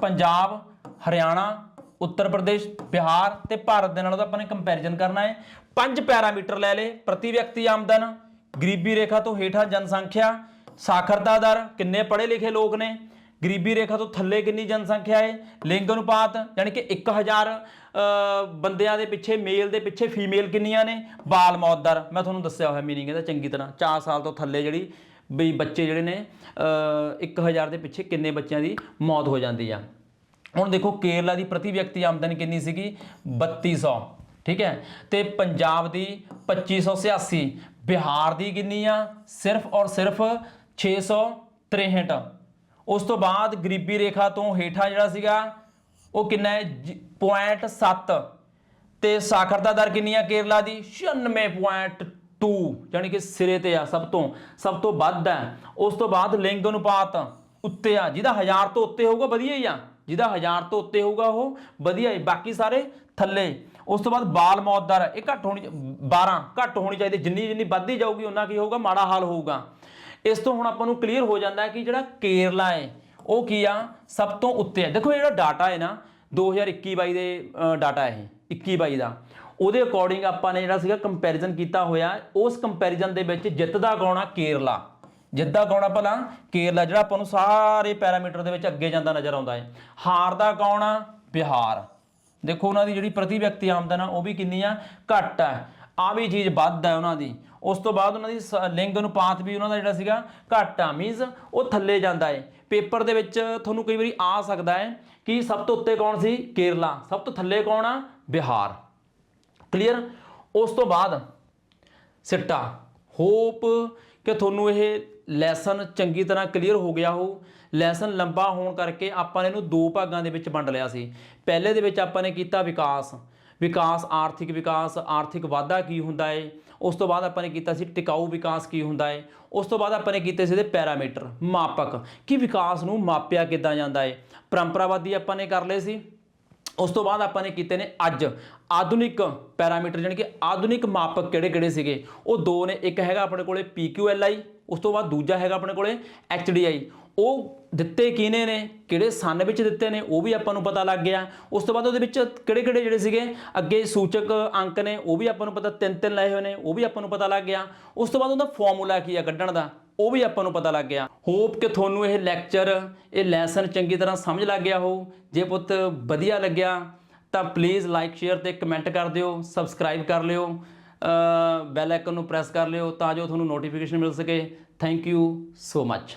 ਪੰਜਾਬ, ਹਰਿਆਣਾ, ਉੱਤਰ ਪ੍ਰਦੇਸ਼, ਬਿਹਾਰ ਤੇ ਭਾਰਤ ਦੇ ਨਾਲ ਉਹਦਾ ਆਪਾਂ ਨੇ ਕੰਪੈਰੀਜ਼ਨ ਕਰਨਾ ਹੈ। ਪੰਜ ਪੈਰਾਮੀਟਰ ਲੈ ਲਏ। ਪ੍ਰਤੀ ਵਿਅਕਤੀ ਆਮਦਨ, ਗਰੀਬੀ ਰੇਖਾ ਤੋਂ ਹੇਠਾਂ ਜਨਸੰਖਿਆ ਸਾਖਰਤਾ ਦਰ ਕਿੰਨੇ ਪੜ੍ਹੇ ਲਿਖੇ ਲੋਕ ਨੇ? ਗਰੀਬੀ ਰੇਖਾ ਤੋਂ ਥੱਲੇ ਕਿੰਨੀ ਜਨਸੰਖਿਆ ਹੈ ਲਿੰਗ ਅਨੁਪਾਤ ਯਾਨੀ ਕਿ 1000 ਅ, ਬੰਦਿਆਂ ਦੇ ਪਿੱਛੇ ਮੇਲ ਦੇ ਪਿੱਛੇ ਫੀਮੇਲ ਕਿੰਨੀਆਂ ਨੇ? ਬਾਲ ਮੌਤ ਦਰ। ਮੈਂ ਤੁਹਾਨੂੰ ਦੱਸਿਆ ਹੋਇਆ ਮੀਨਿੰਗ ਇਹਦਾ ਚੰਗੀ ਤਰ੍ਹਾਂ। 4 ਸਾਲ ਤੋਂ ਥੱਲੇ ਜਿਹੜੀ ਬਈ ਬੱਚੇ ਜਿਹੜੇ ਨੇ ਅ, 1000 ਦੇ ਪਿੱਛੇ ਕਿੰਨੇ ਬੱਚਿਆਂ ਦੀ ਮੌਤ ਹੋ ਜਾਂਦੀ ਆ। ਹੁਣ ਦੇਖੋ ਕੇਰਲਾ ਦੀ ਪ੍ਰਤੀ ਵਿਅਕਤੀ ਆਮਦਨ ਕਿੰਨੀ ਸੀਗੀ? 3200 ਠੀਕ ਹੈ? ਤੇ ਪੰਜਾਬ ਦੀ 2586 ਬਿਹਾਰ ਦੀ ਕਿੰਨੀ ਆ? ਸਿਰਫ ਔਰ ਸਿਰਫ 663 ਉਸ ਤੋਂ ਬਾਅਦ ਗਰੀਬੀ ਰੇਖਾ ਤੋਂ ਹੇਠਾਂ ਜਿਹੜਾ ਸੀਗਾ, ਉਹ ਕਿੰਨਾ ਹੈ? 0.7 ਤੇ ਸਾਖਰਤਾ ਦਰ ਕਿੰਨੀ ਆ ਕੇਰਲਾ ਦੀ? 96.2 ਯਾਨੀ ਕਿ ਸਿਰੇ ਤੇ ਆ ਸਭ ਤੋਂ ਸਭ ਤੋਂ ਵੱਧ ਹੈ। ਉਸ ਤੋਂ ਬਾਅਦ ਲਿੰਗ ਅਨੁਪਾਤ ਉੱਤੇ ਆ। ਜਿਹਦਾ 1000 ਤੋਂ ਉੱਤੇ ਹੋਊਗਾ, ਵਧੀਆ ਹੀ ਆ। ਜਿਹਦਾ 1000 ਤੋਂ ਉੱਤੇ ਹੋਊਗਾ ਉਹ, ਵਧੀਆ ਹੈ। ਬਾਕੀ ਸਾਰੇ ਥੱਲੇ। ਉਸ ਤੋਂ ਬਾਅਦ ਬਾਲ ਮੌਤ ਦਰ। ਇਹ ਘੱਟ ਹੋਣੀ 12 ਘੱਟ ਹੋਣੀ ਚਾਹੀਦੀ। ਜਿੰਨੀ ਜਿੰਨੀ ਵੱਧਦੀ ਜਾਊਗੀ ਉਹਨਾਂ ਕੀ ਹੋਊਗਾ? ਮਾੜਾ ਹਾਲ ਹੋਊਗਾ। ਇਸ ਤੋਂ ਹੁਣ ਆਪਾਂ ਨੂੰ ਕਲੀਅਰ ਹੋ ਜਾਂਦਾ ਹੈ ਕਿ ਜਿਹੜਾ ਕੇਰਲਾ ਹੈ, ਉਹ ਕੀ ਆ? ਸਭ ਤੋਂ ਉੱਤੇ ਹੈ। ਦੇਖੋ ਜਿਹੜਾ ਡਾਟਾ ਹੈ ਨਾ 2021-22 ਦੇ ਡਾਟਾ ਇਹ 21-22 ਦਾ। ਉਹਦੇ ਅਕੋਰਡਿੰਗ ਆਪਾਂ ਨੇ ਜਿਹੜਾ ਸੀਗਾ ਕੰਪੈਰੀਜ਼ਨ ਕੀਤਾ ਹੋਇਆ, ਉਸ ਕੰਪੈਰੀਜ਼ਨ ਦੇ ਵਿੱਚ ਜਿੱਤਦਾ ਕੌਣ ਆ? ਕੇਰਲਾ। ਜਿੱਦਾਂ ਕੌਣ ਆ ਭਲਾ? ਕੇਰਲਾ, ਜਿਹੜਾ ਆਪਾਂ ਨੂੰ ਸਾਰੇ ਪੈਰਾਮੀਟਰ ਦੇ ਵਿੱਚ ਅੱਗੇ ਜਾਂਦਾ ਨਜ਼ਰ ਆਉਂਦਾ ਹੈ। ਹਾਰਦਾ ਕੌਣ ਆ? ਬਿਹਾਰ। ਦੇਖੋ ਉਹਨਾਂ ਦੀ ਜਿਹੜੀ ਪ੍ਰਤੀ ਵਿਅਕਤੀ ਆਮਦਨ ਆ, ਉਹ ਵੀ ਕਿੰਨੀ ਆ? ਘੱਟ ਆ। ਆ ਵੀ ਚੀਜ਼ ਵੱਧ ਹੈ ਉਹਨਾਂ ਦੀ। ਉਸ ਤੋਂ ਬਾਅਦ ਉਹਨਾਂ ਦੀ ਸ- ਲਿੰਗ ਅਨੁਪਾਤ ਵੀ ਉਹਨਾਂ ਦਾ ਜਿਹੜਾ ਸੀਗਾ ਘੱਟ ਆ ਮੀਨਸ ਉਹ ਥੱਲੇ ਜਾਂਦਾ ਹੈ ਪੇਪਰ ਦੇ ਵਿੱਚ ਤੁਹਾਨੂੰ ਕਈ ਵਾਰੀ ਆ ਸਕਦਾ ਹੈ ਕਿ ਸਭ ਤੋਂ ਉੱਤੇ ਕੌਣ ਸੀ? ਕੇਰਲਾ। ਸਭ ਤੋਂ ਥੱਲੇ ਕੌਣ ਆ? ਬਿਹਾਰ। ਕਲੀਅਰ ਉਸ ਤੋਂ ਬਾਅਦ ਸਿੱਟਾ। ਹੋਪ ਕਿ ਤੁਹਾਨੂੰ ਇਹ ਲੈਸਨ ਚੰਗੀ ਤਰ੍ਹਾਂ ਕਲੀਅਰ ਹੋ ਗਿਆ ਹੋ ਲੈਸਨ ਲੰਬਾ ਹੋਣ ਕਰਕੇ ਆਪਾਂ ਨੇ ਇਹਨੂੰ ਦੋ ਭਾਗਾਂ ਦੇ ਵਿੱਚ ਵੰਡ ਲਿਆ ਸੀ। ਪਹਿਲੇ ਦੇ ਵਿੱਚ ਆਪਾਂ ਨੇ ਕੀਤਾ ਵਿਕਾਸ। ਵਿਕਾਸ, ਆਰਥਿਕ ਵਿਕਾਸ, ਆਰਥਿਕ ਵਾਧਾ ਕੀ ਹੁੰਦਾ ਹੈ ਉਸ ਤੋਂ ਬਾਅਦ ਆਪਾਂ ਨੇ ਕੀਤਾ ਸੀ ਟਿਕਾਊ ਵਿਕਾਸ ਕੀ ਹੁੰਦਾ ਹੈ, ਉਸ ਤੋਂ ਬਾਅਦ ਆਪਾਂ ਨੇ ਕੀਤੇ ਸੀ ਇਹਦੇ ਪੈਰਾਮੀਟਰ, ਮਾਪਕ, ਕਿ ਵਿਕਾਸ ਨੂੰ ਮਾਪਿਆ ਕਿੱਦਾਂ ਜਾਂਦਾ ਹੈ, ਪਰੰਪਰਾਵਾਦੀ ਆਪਾਂ ਨੇ ਕਰ ਲਏ ਸੀ, ਉਸ ਤੋਂ ਬਾਅਦ ਆਪਾਂ ਨੇ ਕੀਤੇ ਨੇ ਅੱਜ, ਆਧੁਨਿਕ ਪੈਰਾਮੀਟਰ ਜਾਣੀ ਕਿ ਆਧੁਨਿਕ ਮਾਪਕ ਕਿਹੜੇ-ਕਿਹੜੇ ਸੀਗੇ, ਉਹ ਦੋ ਨੇ, ਇੱਕ ਹੈਗਾ ਆਪਣੇ ਕੋਲੇ PQLI ਉਸ ਤੋਂ ਬਾਅਦ ਦੂਜਾ ਹੈਗਾ ਆਪਣੇ ਕੋਲੇ HDI ਉਹ ਦਿੱਤੇ ਕਿਹਨੇ ਨੇ? ਕਿਹੜੇ ਸਨ ਵਿੱਚ ਦਿੱਤੇ ਨੇ? ਉਹ ਵੀ ਆਪਾਂ ਨੂੰ ਪਤਾ ਲੱਗ ਗਿਆ। ਉਸ ਤੋਂ ਬਾਅਦ ਉਹਦੇ ਵਿੱਚ ਕਿਹੜੇ-ਕਿਹੜੇ ਜਿਹੜੇ ਸੀਗੇ? ਅੱਗੇ ਸੂਚਕ ਅੰਕ ਨੇ, ਉਹ ਵੀ ਆਪਾਂ ਨੂੰ ਪਤਾ ਤਿੰਨ ਤਿੰਨ ਲਏ ਹੋਏ ਨੇ, ਉਹ ਵੀ ਆਪਾਂ ਨੂੰ ਪਤਾ ਲੱਗ ਗਿਆ। ਉਸ ਤੋਂ ਬਾਅਦ ਉਹਦਾ ਫਾਰਮੂਲਾ ਕੀ ਆ ਕੱਢਣ ਦਾ? ਉਹ ਵੀ ਆਪਾਂ ਨੂੰ ਪਤਾ ਲੱਗ ਗਿਆ। ਹੋਪ ਕਿ ਤੁਹਾਨੂੰ ਇਹ ਲੈਕਚਰ ਇਹ ਲੈਸਨ ਚੰਗੀ ਤਰ੍ਹਾਂ ਸਮਝ ਲੱਗ ਗਿਆ ਹੋ ਜੇ ਪੁੱਤ ਵਧੀਆ ਲੱਗਿਆ, ਤਾਂ ਪਲੀਜ਼ ਲਾਈਕ ਸ਼ੇਅਰ ਤੇ ਕਮੈਂਟ ਕਰ ਦਿਓ ਸਬਸਕ੍ਰਾਈਬ ਕਰ ਲਿਓ ਬੈਲ ਆਈਕਨ ਨੂੰ ਪ੍ਰੈਸ ਕਰ ਲਿਓ, ਤਾਂ ਜੋ ਤੁਹਾਨੂੰ ਨੋਟੀਫਿਕੇਸ਼ਨ ਮਿਲ ਸਕੇ। Thank you so much